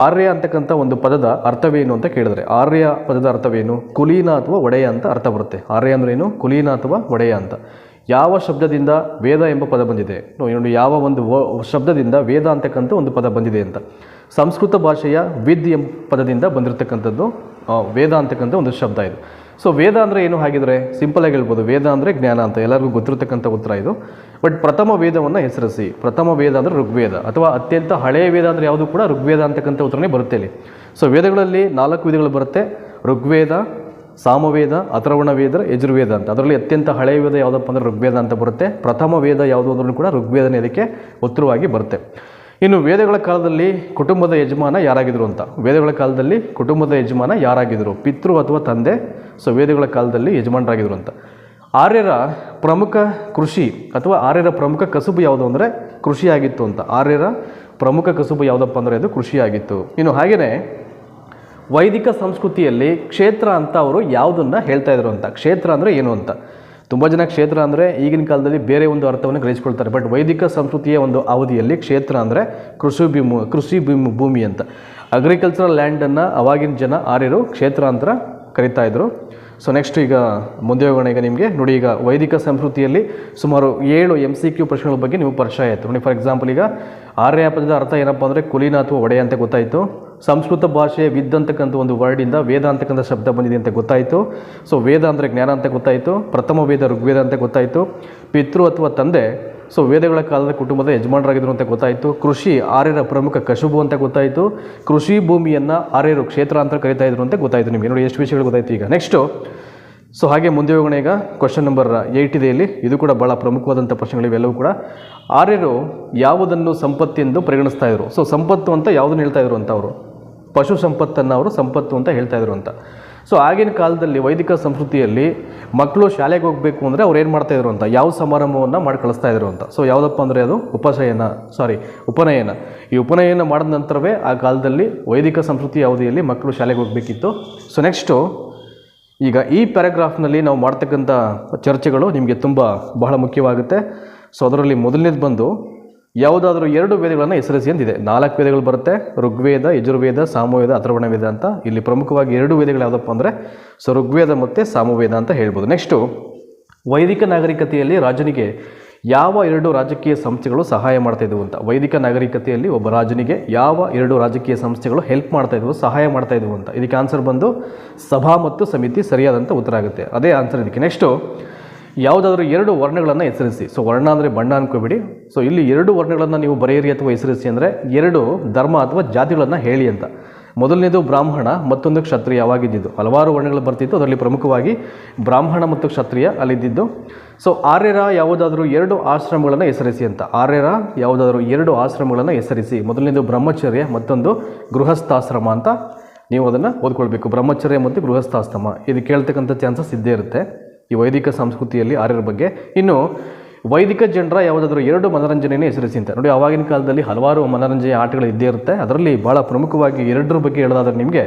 ಆರ್ಯ ಅಂತಕ್ಕಂಥ ಒಂದು ಪದದ ಅರ್ಥವೇನು ಅಂತ ಕೇಳಿದ್ರೆ, ಆರ್ಯ ಪದದ ಅರ್ಥವೇನು? ಕುಲೀನ ಅಥವಾ ಒಡೆಯ ಅಂತ ಅರ್ಥ ಬರುತ್ತೆ. ಆರ್ಯ ಅಂದ್ರೆ ಏನು? ಕುಲೀನ ಅಥವಾ ಒಡೆಯ ಅಂತ. ಯಾವ ಶಬ್ದದಿಂದ ವೇದ ಎಂಬ ಪದ ಬಂದಿದೆ? ನೋಡಿ ಯಾವ ಒಂದು ಶಬ್ದದಿಂದ ವೇದ ಅಂತಕ್ಕಂಥ ಒಂದು ಪದ ಬಂದಿದೆ ಅಂತ. ಸಂಸ್ಕೃತ ಭಾಷೆಯ ವಿದ್ ಎಂಬ ಪದದಿಂದ ಬಂದಿರತಕ್ಕಂಥದ್ದು ವೇದ ಅಂತಕ್ಕಂಥ ಒಂದು ಶಬ್ದ ಇದು. ಸೊ ವೇದ ಅಂದರೆ ಏನು ಹಾಗಿದ್ರೆ? ಸಿಂಪಲ್ ಆಗಿ ಹೇಳ್ಬೋದು. ವೇದ ಅಂದರೆ ಜ್ಞಾನ ಅಂತ. ಎಲ್ಲರಿಗೂ ಗೊತ್ತಿರತಕ್ಕಂಥ ಉತ್ತರ ಇದು. ಬಟ್ ಪ್ರಥಮ ವೇದವನ್ನು ಹೆಸರಿಸಿ. ಪ್ರಥಮ ವೇದ ಅಂದರೆ ಋಗ್ವೇದ. ಅಥವಾ ಅತ್ಯಂತ ಹಳೆಯ ವೇದ ಅಂದರೆ ಯಾವುದು ಕೂಡ ಋಗ್ವೇದ ಅಂತಕ್ಕಂಥ ಉತ್ತರನೇ ಬರುತ್ತೆ ಇಲ್ಲಿ. ಸೊ ವೇದಗಳಲ್ಲಿ ನಾಲ್ಕು ವಿಧಗಳು ಬರುತ್ತೆ. ಋಗ್ವೇದ, ಸಾಮವೇದ ಅಥರ್ವಣ ವೇದ ಯಜುರ್ವೇದ ಅಂತ. ಅದರಲ್ಲಿ ಅತ್ಯಂತ ಹಳೆಯ ವೇದ ಯಾವುದಪ್ಪ ಅಂದರೆ ಋಗ್ವೇದ ಅಂತ ಬರುತ್ತೆ. ಪ್ರಥಮ ವೇದ ಯಾವುದು ಅಂದ್ರೂ ಕೂಡ ಋಗ್ವೇದನೇ ಇದಕ್ಕೆ ಉತ್ತರವಾಗಿ ಬರುತ್ತೆ. ಇನ್ನು ವೇದಗಳ ಕಾಲದಲ್ಲಿ ಕುಟುಂಬದ ಯಜಮಾನ ಯಾರಾಗಿದ್ರು ಅಂತ. ವೇದಗಳ ಕಾಲದಲ್ಲಿ ಕುಟುಂಬದ ಯಜಮಾನ ಯಾರಾಗಿದ್ದರು ಪಿತೃ ಅಥವಾ ತಂದೆ? ಸೊ ವೇದಗಳ ಕಾಲದಲ್ಲಿ ಯಜಮಾನರಾಗಿದ್ರು ಅಂತ. ಆರ್ಯರ ಪ್ರಮುಖ ಕೃಷಿ ಅಥವಾ ಆರ್ಯರ ಪ್ರಮುಖ ಕಸುಬು ಯಾವುದು ಅಂದರೆ ಕೃಷಿಯಾಗಿತ್ತು ಅಂತ. ಆರ್ಯರ ಪ್ರಮುಖ ಕಸುಬು ಯಾವುದಪ್ಪ ಅಂದರೆ ಅದು ಕೃಷಿಯಾಗಿತ್ತು. ಇನ್ನು ಹಾಗೆಯೇ ವೈದಿಕ ಸಂಸ್ಕೃತಿಯಲ್ಲಿ ಕ್ಷೇತ್ರ ಅಂತ ಅವರು ಯಾವುದನ್ನು ಹೇಳ್ತಾ ಇದ್ರು ಅಂತ. ಕ್ಷೇತ್ರ ಅಂದರೆ ಏನು ಅಂತ? ತುಂಬ ಜನ ಕ್ಷೇತ್ರ ಅಂದರೆ ಈಗಿನ ಕಾಲದಲ್ಲಿ ಬೇರೆ ಒಂದು ಅರ್ಥವನ್ನು ಗ್ರಹಿಸ್ಕೊಳ್ತಾರೆ. ಬಟ್ ವೈದಿಕ ಸಂಸ್ಕೃತಿಯ ಒಂದು ಅವಧಿಯಲ್ಲಿ ಕ್ಷೇತ್ರ ಅಂದರೆ ಕೃಷಿ ಭೂಮಿ ಕೃಷಿ ಭೂಮಿ ಭೂಮಿ ಅಂತ. ಅಗ್ರಿಕಲ್ಚರಲ್ ಲ್ಯಾಂಡನ್ನು ಅವಾಗಿನ ಜನ ಆರ್ಯರು ಕ್ಷೇತ್ರ ಅಂತ ಕರಿತಾ ಇದ್ರು. ಸೊ ನೆಕ್ಸ್ಟ್ ಈಗ ಮುಂದೆ ಹೋಗೋಣ ಈಗ ನಿಮಗೆ. ನೋಡಿ ಈಗ ವೈದಿಕ ಸಂಸ್ಕೃತಿಯಲ್ಲಿ ಸುಮಾರು ಏಳು ಎಂ ಸಿ ಕ್ಯೂ ಪ್ರಶ್ನೆಗಳ ಬಗ್ಗೆ ನೀವು ಪರಿಚಯ ಆಯಿತು. ನೋಡಿ ಫಾರ್ ಎಕ್ಸಾಂಪಲ್ ಈಗ ಆರ್ಯ ಪದದ ಅರ್ಥ ಏನಪ್ಪ ಅಂದರೆ ಕುಲೀನ ಅಥವಾ ಒಡೆಯ ಅಂತ ಗೊತ್ತಾಯಿತು. ಸಂಸ್ಕೃತ ಭಾಷೆ ವಿದ್ ಅಂತಕ್ಕಂಥ ಒಂದು ವರ್ಡಿಂದ ವೇದ ಅಂತಕ್ಕಂಥ ಶಬ್ದ ಬಂದಿದೆ ಅಂತ ಗೊತ್ತಾಯಿತು. ಸೊ ವೇದ ಅಂದರೆ ಜ್ಞಾನ ಅಂತ ಗೊತ್ತಾಯಿತು. ಪ್ರಥಮ ವೇದ ಋಗ್ವೇದ ಅಂತ ಗೊತ್ತಾಯಿತು. ಪಿತೃ ಅಥವಾ ತಂದೆ ಸೊ ವೇದಗಳ ಕಾಲದ ಕುಟುಂಬದ ಯಜಮಾನರಾಗಿದ್ದರು ಅಂತ ಗೊತ್ತಾಯಿತು. ಕೃಷಿ, ಆರ್ಯರ ಪ್ರಮುಖ ಕಶುಬು ಅಂತ ಗೊತ್ತಾಯಿತು. ಕೃಷಿ ಭೂಮಿಯನ್ನು ಆರ್ಯರು ಕ್ಷೇತ್ರ ಅಂತ ಕರಿತಾ ಇದ್ರು ಅಂತ ಗೊತ್ತಾಯಿತು ನಿಮಗೆ. ನೋಡಿ, ಎಷ್ಟು ವಿಷಯಗಳು ಗೊತ್ತಾಯಿತು ಈಗ. ನೆಕ್ಸ್ಟು ಸೊ ಹಾಗೆ ಮುಂದೆ ಹೋಗೋಣ ಈಗ. ಕ್ವಶನ್ ನಂಬರ್ ಏಯ್ಟ್ ಇದೆ ಇಲ್ಲಿ. ಇದು ಕೂಡ ಭಾಳ ಪ್ರಮುಖವಾದಂಥ ಪ್ರಶ್ನೆಗಳು ಇವೆಲ್ಲವೂ ಕೂಡ. ಆರ್ಯರು ಯಾವುದನ್ನು ಸಂಪತ್ತೆಂದು ಪರಿಗಣಿಸ್ತಾ ಇದ್ರು? ಸೊ ಸಂಪತ್ತು ಅಂತ ಯಾವುದನ್ನು ಹೇಳ್ತಾ ಇದ್ರು ಅಂತ ಅವರು? ಪಶು ಸಂಪತ್ತನ್ನು ಅವರು ಸಂಪತ್ತು ಅಂತ ಹೇಳ್ತಾ ಇದ್ರು ಅಂತ. ಸೊ ಆಗಿನ ಕಾಲದಲ್ಲಿ ವೈದಿಕ ಸಂಸ್ಕೃತಿಯಲ್ಲಿ ಮಕ್ಕಳು ಶಾಲೆಗೆ ಹೋಗಬೇಕು ಅಂದರೆ ಅವ್ರು ಏನು ಮಾಡ್ತಾ ಇದ್ರು ಅಂತ, ಯಾವ ಸಮಾರಂಭವನ್ನು ಮಾಡಿ ಕಳಿಸ್ತಾ ಇದ್ರು ಅಂತ. ಸೊ ಯಾವುದಪ್ಪ ಅಂದರೆ ಅದು ಉಪಶಯನ ಸಾರಿ ಉಪನಯನ. ಈ ಉಪನಯನ ಮಾಡಿದ ನಂತರವೇ ಆ ಕಾಲದಲ್ಲಿ ವೈದಿಕ ಸಂಸ್ಕೃತಿ ಅವಧಿಯಲ್ಲಿ ಮಕ್ಕಳು ಶಾಲೆಗೆ ಹೋಗಬೇಕಿತ್ತು. ಸೊ ನೆಕ್ಸ್ಟು ಈಗ ಈ ಪ್ಯಾರಾಗ್ರಾಫ್ನಲ್ಲಿ ನಾವು ಮಾಡ್ತಕ್ಕಂಥ ಚರ್ಚೆಗಳು ನಿಮಗೆ ತುಂಬ ಬಹಳ ಮುಖ್ಯವಾಗುತ್ತೆ. ಸೊ ಅದರಲ್ಲಿ ಮೊದಲನೇದು ಬಂದು ಯಾವುದಾದ್ರೂ ಎರಡು ವೇದಗಳನ್ನು ಹೆಸರಿಸಿ ಅಂತಿದೆ. ನಾಲ್ಕು ವೇದಗಳು ಬರುತ್ತೆ. ಋಗ್ವೇದ, ಯಜುರ್ವೇದ, ಸಾಮುವೇದ ಅಥರ್ವಣ ವೇದ ಅಂತ. ಇಲ್ಲಿ ಪ್ರಮುಖವಾಗಿ ಎರಡು ವೇದಗಳು ಯಾವುದಪ್ಪ ಅಂದರೆ ಸೊ ಋಗ್ವೇದ ಮತ್ತು ಸಾಮುವೇದ ಅಂತ ಹೇಳ್ಬೋದು. ನೆಕ್ಸ್ಟು ವೈದಿಕ ನಾಗರಿಕತೆಯಲ್ಲಿ ರಾಜನಿಗೆ ಯಾವ ಎರಡು ರಾಜಕೀಯ ಸಂಸ್ಥೆಗಳು ಸಹಾಯ ಮಾಡ್ತಾ ಇದ್ವು ಅಂತ. ವೈದಿಕ ನಾಗರಿಕತೆಯಲ್ಲಿ ಒಬ್ಬ ರಾಜನಿಗೆ ಯಾವ ಎರಡು ರಾಜಕೀಯ ಸಂಸ್ಥೆಗಳು ಹೆಲ್ಪ್ ಮಾಡ್ತಾ ಸಹಾಯ ಮಾಡ್ತಾ ಇದ್ವು ಅಂತ. ಇದಕ್ಕೆ ಆನ್ಸರ್ ಬಂದು ಸಭಾ ಮತ್ತು ಸಮಿತಿ ಸರಿಯಾದಂಥ ಉತ್ತರ ಆಗುತ್ತೆ. ಅದೇ ಆನ್ಸರ್ ಇದಕ್ಕೆ. ನೆಕ್ಸ್ಟು ಯಾವುದಾದ್ರೂ ಎರಡು ವರ್ಣಗಳನ್ನು ಹೆಸರಿಸಿ. ಸೊ ವರ್ಣ ಅಂದರೆ ಬಣ್ಣ ಅನ್ಕೋಬೇಡಿ. ಸೊ ಇಲ್ಲಿ ಎರಡು ವರ್ಣಗಳನ್ನು ನೀವು ಬರೆಯಿರಿ ಅಥವಾ ಹೆಸರಿಸಿ ಅಂದರೆ ಎರಡು ಧರ್ಮ ಅಥವಾ ಜಾತಿಗಳನ್ನು ಹೇಳಿ ಅಂತ. ಮೊದಲನೇದು ಬ್ರಾಹ್ಮಣ, ಮತ್ತೊಂದು ಕ್ಷತ್ರಿಯ ಅವಾಗಿದ್ದಿದ್ದು. ಹಲವಾರು ವರ್ಣಗಳು ಬರ್ತಿತ್ತು. ಅದರಲ್ಲಿ ಪ್ರಮುಖವಾಗಿ ಬ್ರಾಹ್ಮಣ ಮತ್ತು ಕ್ಷತ್ರಿಯ ಅಲ್ಲಿದ್ದಿದ್ದು. ಸೊ ಆರ್ಯರ ಯಾವುದಾದ್ರೂ ಎರಡು ಆಶ್ರಮಗಳನ್ನು ಹೆಸರಿಸಿ ಅಂತ. ಆರ್ಯರ ಯಾವುದಾದ್ರೂ ಎರಡು ಆಶ್ರಮಗಳನ್ನು ಹೆಸರಿಸಿ. ಮೊದಲನೇದು ಬ್ರಹ್ಮಚರ್ಯ, ಮತ್ತೊಂದು ಗೃಹಸ್ಥಾಶ್ರಮ ಅಂತ ನೀವು ಅದನ್ನು ಓದ್ಕೊಳ್ಬೇಕು. ಬ್ರಹ್ಮಚರ್ಯ ಮತ್ತು ಗೃಹಸ್ಥಾಶ್ರಮ. ಇದು ಕೇಳ್ತಕ್ಕಂಥ ಚಾನ್ಸಸ್ ಇದ್ದೇ ಇರುತ್ತೆ. ಈ ವೈದಿಕ ಸಂಸ್ಕೃತಿಯಲ್ಲಿ ಆರ್ಯರ ಬಗ್ಗೆ. ಇನ್ನು ವೈದಿಕ ಜನರ ಯಾವುದಾದ್ರೂ ಎರಡು ಮನರಂಜನೆಯನ್ನು ಹೆಸರಿಸಿ ಅಂತ. ನೋಡಿ ಆವಾಗಿನ ಕಾಲದಲ್ಲಿ ಹಲವಾರು ಮನರಂಜನೆ ಆಟಗಳು ಇದ್ದೇ ಇರುತ್ತೆ. ಅದರಲ್ಲಿ ಭಾಳ ಪ್ರಮುಖವಾಗಿ ಎರಡರ ಬಗ್ಗೆ ಹೇಳೋದಾದ್ರೆ ನಿಮಗೆ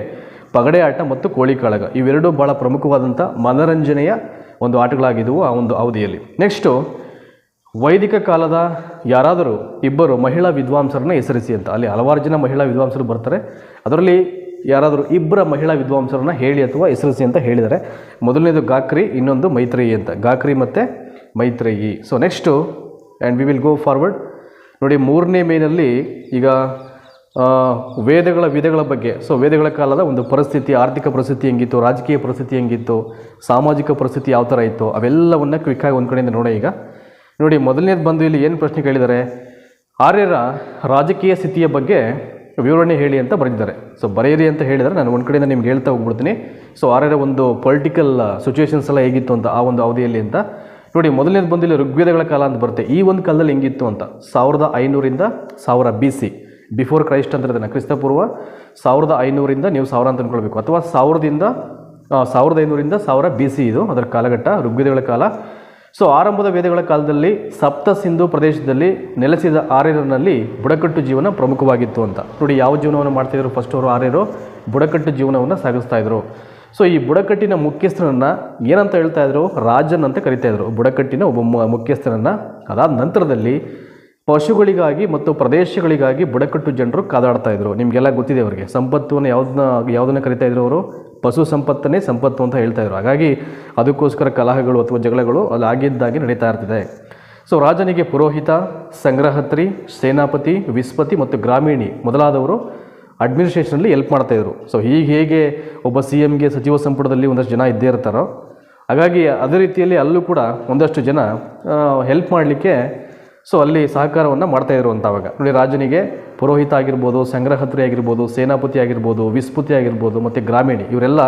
ಪಗಡೆ ಆಟ ಮತ್ತು ಕೋಳಿ ಕಾಳಗ. ಇವೆರಡು ಭಾಳ ಪ್ರಮುಖವಾದಂಥ ಮನರಂಜನೆಯ ಒಂದು ಆಟಗಳಾಗಿದ್ದವು ಆ ಒಂದು ಅವಧಿಯಲ್ಲಿ. ನೆಕ್ಸ್ಟು ವೈದಿಕ ಕಾಲದ ಯಾರಾದರೂ ಇಬ್ಬರು ಮಹಿಳಾ ವಿದ್ವಾಂಸರನ್ನ ಹೆಸರಿಸಿ ಅಂತ. ಅಲ್ಲಿ ಹಲವಾರು ಜನ ಮಹಿಳಾ ವಿದ್ವಾಂಸರು ಬರ್ತಾರೆ. ಅದರಲ್ಲಿ ಯಾರಾದರೂ ಇಬ್ಬರ ಮಹಿಳಾ ವಿದ್ವಾಂಸರನ್ನ ಹೇಳಿ ಅಥವಾ ಹೆಸರಿಸಿ ಅಂತ ಹೇಳಿದ್ದಾರೆ. ಮೊದಲನೇದು ಗಾಕ್ರಿ, ಇನ್ನೊಂದು ಮೈತ್ರೇಯಿ ಅಂತ. ಗಾಕ್ರಿ ಮತ್ತು Maitreyi. So next and we will go forward ನೋಡಿ, ಮೂರನೇ ಮೇನಲ್ಲಿ ಈಗ ವೇದಗಳ ವಿಧಗಳ ಬಗ್ಗೆ. ಸೊ ವೇದಗಳ ಕಾಲದ ಒಂದು ಪರಿಸ್ಥಿತಿ, ಆರ್ಥಿಕ ಪರಿಸ್ಥಿತಿ ಹೆಂಗಿತ್ತು, ರಾಜಕೀಯ ಪರಿಸ್ಥಿತಿ ಹೆಂಗಿತ್ತು, ಸಾಮಾಜಿಕ ಪರಿಸ್ಥಿತಿ ಯಾವ ಥರ ಇತ್ತು, ಅವೆಲ್ಲವನ್ನು ಕ್ವಿಕ್ಕಾಗಿ ಒಂದು ಕಡೆಯಿಂದ ನೋಡಿ ಈಗ. ನೋಡಿ, ಮೊದಲನೇದು ಬಂದು ಇಲ್ಲಿ ಏನು ಪ್ರಶ್ನೆ ಕೇಳಿದ್ದಾರೆ? ಆರ್ಯರ ರಾಜಕೀಯ ಸ್ಥಿತಿಯ ಬಗ್ಗೆ ವಿವರಣೆ ಹೇಳಿ ಅಂತ ಬರೆದಿದ್ದಾರೆ. ಸೊ ಬರೆಯಿರಿ ಅಂತ ಹೇಳಿದರೆ ನಾನು ಒಂದು ಕಡೆಯಿಂದ ನಿಮ್ಗೆ ಹೇಳ್ತಾ ಹೋಗ್ಬಿಡ್ತೀನಿ. ಸೊ ಆರ್ಯರ ಒಂದು ಪೊಲಿಟಿಕಲ್ ಸಿಚುವೇಶನ್ಸ್ ಎಲ್ಲ ಹೇಗಿತ್ತು ಅಂತ ಆ ಒಂದು ಅವಧಿಯಲ್ಲಿ ಅಂತ. ನೋಡಿ, ಮೊದಲನೇದು ಬಂದಿಲ್ಲ ಋಗ್ವೇದಗಳ ಕಾಲ ಅಂತ ಬರುತ್ತೆ. ಈ ಒಂದು ಕಾಲದಲ್ಲಿ ಹೆಂಗಿತ್ತು ಅಂತ? ಸಾವಿರದ ಐನೂರಿಂದ ಸಾವಿರ ಬಿ ಸಿ ಬಿಫೋರ್ ಕ್ರೈಸ್ಟ್ ಅಂತ ಇದನ್ನು ಕ್ರಿಸ್ತಪೂರ್ವ. ಸಾವಿರದ ಐನೂರಿಂದ ನೀವು ಸಾವಿರ ಅಂತ ಅಂದ್ಕೊಳ್ಬೇಕು ಅಥವಾ ಸಾವಿರದಿಂದ ಸಾವಿರದ ಐನೂರಿಂದ ಸಾವಿರ ಬಿ ಸಿ ಇದು, ಅದರ ಕಾಲಘಟ್ಟ, ಋಗ್ವೇದಗಳ ಕಾಲ. ಸೊ ಆರಂಭದ ವೇದಗಳ ಕಾಲದಲ್ಲಿ ಸಪ್ತ ಸಿಂಧು ಪ್ರದೇಶದಲ್ಲಿ ನೆಲೆಸಿದ ಆರ್ಯರನಲ್ಲಿ ಬುಡಕಟ್ಟು ಜೀವನ ಪ್ರಮುಖವಾಗಿತ್ತು ಅಂತ. ನೋಡಿ ಯಾವ ಜೀವನವನ್ನು ಮಾಡ್ತಾಯಿದ್ರು ಫಸ್ಟ್ ಅವರು ಆರ್ಯರು? ಬುಡಕಟ್ಟು ಜೀವನವನ್ನು ಸಾಗಿಸ್ತಾ ಇದ್ರು. ಸೊ ಈ ಬುಡಕಟ್ಟಿನ ಮುಖ್ಯಸ್ಥರನ್ನು ಏನಂತ ಹೇಳ್ತಾ ಇದ್ರು? ರಾಜನ್ ಅಂತ ಕರಿತಾ ಇದ್ರು. ಬುಡಕಟ್ಟಿನ ಒಬ್ಬ ಮುಖ್ಯಸ್ಥರನ್ನು ಮುಖ್ಯಸ್ಥರನ್ನ ಅದಾದ ನಂತರದಲ್ಲಿ ಪಶುಗಳಿಗಾಗಿ ಮತ್ತು ಪ್ರದೇಶಗಳಿಗಾಗಿ ಬುಡಕಟ್ಟು ಜನರು ಕಾದಾಡ್ತಾ ಇದ್ರು. ನಿಮಗೆಲ್ಲ ಗೊತ್ತಿದೆ ಅವರಿಗೆ. ಸಂಪತ್ತನ್ನು ಯಾವ್ದನ್ನ ಯಾವುದನ್ನ ಕರಿತಾ ಇದ್ರು ಅವರು? ಪಶು ಸಂಪತ್ತನ್ನೇ ಸಂಪತ್ತು ಅಂತ ಹೇಳ್ತಾ ಇದ್ರು. ಹಾಗಾಗಿ ಅದಕ್ಕೋಸ್ಕರ ಕಲಹಗಳು ಅಥವಾ ಜಗಳಗಳು ಅಲ್ಲಿ ಆಗಿದ್ದಾಗಿ ನಡೀತಾ ಇರ್ತಿದೆ. ಸೊ ರಾಜನಿಗೆ ಪುರೋಹಿತ, ಸಂಗ್ರಹತ್ರಿ, ಸೇನಾಪತಿ, ವಿಸ್ಪತಿ ಮತ್ತು ಗ್ರಾಮೀಣಿ ಮೊದಲಾದವರು ಅಡ್ಮಿನಿಸ್ಟ್ರೇಷನಲ್ಲಿ ಹೆಲ್ಪ್ ಮಾಡ್ತಾಯಿದ್ರು ಸೊ ಹೀಗೆ ಹೇಗೆ ಒಬ್ಬ ಸಿ ಎಮ್ಗೆ ಸಚಿವ ಸಂಪುಟದಲ್ಲಿ ಒಂದಷ್ಟು ಜನ ಇದ್ದೇ ಇರ್ತಾರೋ, ಹಾಗಾಗಿ ಅದೇ ರೀತಿಯಲ್ಲಿ ಅಲ್ಲೂ ಕೂಡ ಒಂದಷ್ಟು ಜನ ಹೆಲ್ಪ್ ಮಾಡಲಿಕ್ಕೆ ಸೊ ಅಲ್ಲಿ ಸಹಕಾರವನ್ನು ಮಾಡ್ತಾಯಿದ್ರು ಅಂತ ಅವಾಗ. ನೋಡಿ, ರಾಜನಿಗೆ ಪುರೋಹಿತ ಆಗಿರ್ಬೋದು, ಸಂಗ್ರಹತ್ರಿ ಆಗಿರ್ಬೋದು, ಸೇನಾಪತಿ ಆಗಿರ್ಬೋದು, ವಿಸ್ಪತಿ ಆಗಿರ್ಬೋದು, ಮತ್ತು ಗ್ರಾಮೀಣಿ, ಇವರೆಲ್ಲ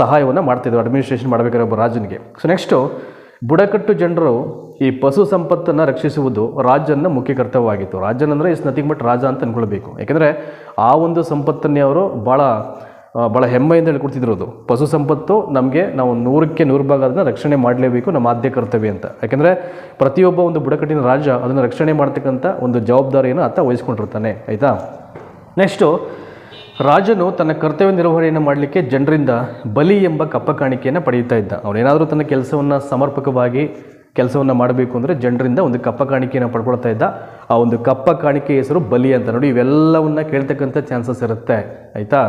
ಸಹಾಯವನ್ನು ಮಾಡ್ತಾಯಿದ್ರು ಅಡ್ಮಿನಿಸ್ಟ್ರೇಷನ್ ಮಾಡಬೇಕಾದ್ರೆ ಒಬ್ಬ ರಾಜನಿಗೆ. ಸೊ ನೆಕ್ಸ್ಟು ಬುಡಕಟ್ಟು ಜನರು ಈ ಪಶು ಸಂಪತ್ತನ್ನು ರಕ್ಷಿಸುವುದು ರಾಜನ ಮುಖ್ಯ ಕರ್ತವ್ಯವಾಗಿತ್ತು. ರಾಜನ್ ಅಂದರೆ ಇಸ್ ನಥಿಂಗ್ ಬಟ್ ರಾಜ ಅಂತ ಅಂದ್ಕೊಳ್ಬೇಕು ಯಾಕೆಂದರೆ, ಆ ಒಂದು ಸಂಪತ್ತನ್ನೇ ಅವರು ಭಾಳ ಭಾಳ ಹೆಮ್ಮೆಯಿಂದ ಹೇಳ್ಕೊಡ್ತಿದ್ರು ಅದು. ಪಶು ಸಂಪತ್ತು ನಮಗೆ ನಾವು ನೂರಕ್ಕೆ ನೂರು ಭಾಗ ಅದನ್ನು ರಕ್ಷಣೆ ಮಾಡಲೇಬೇಕು ನಮ್ಮ ಆದ್ಯ ಕರ್ತವ್ಯ ಅಂತ. ಯಾಕೆಂದರೆ ಪ್ರತಿಯೊಬ್ಬ ಒಂದು ಬುಡಕಟ್ಟಿನ ರಾಜ ಅದನ್ನು ರಕ್ಷಣೆ ಮಾಡ್ತಕ್ಕಂಥ ಒಂದು ಜವಾಬ್ದಾರಿಯನ್ನು ಆತ ವಹಿಸ್ಕೊಂಡಿರ್ತಾನೆ. ಆಯಿತಾ? ನೆಕ್ಸ್ಟು ರಾಜನು ತನ್ನ ಕರ್ತವ್ಯ ನಿರ್ವಹಣೆಯನ್ನು ಮಾಡಲಿಕ್ಕೆ ಜನರಿಂದ ಬಲಿ ಎಂಬ ಕಪ್ಪ ಕಾಣಿಕೆಯನ್ನು ಪಡೆಯುತ್ತಾ ಇದ್ದ. ಅವನೇನಾದರೂ ತನ್ನ ಕೆಲಸವನ್ನು ಸಮರ್ಪಕವಾಗಿ ಕೆಲಸವನ್ನು ಮಾಡಬೇಕು ಅಂದರೆ ಜನರಿಂದ ಒಂದು ಕಪ್ಪ ಕಾಣಿಕೆಯನ್ನು ಪಡ್ಕೊಳ್ತಾ ಇದ್ದ. ಆ ಒಂದು ಕಪ್ಪ ಕಾಣಿಕೆ ಹೆಸರು ಬಲಿ ಅಂತ. ನೋಡಿ, ಇವೆಲ್ಲವನ್ನ ಕೇಳ್ತಕ್ಕಂಥ ಚಾನ್ಸಸ್ ಇರುತ್ತೆ. ಆಯಿತಾ?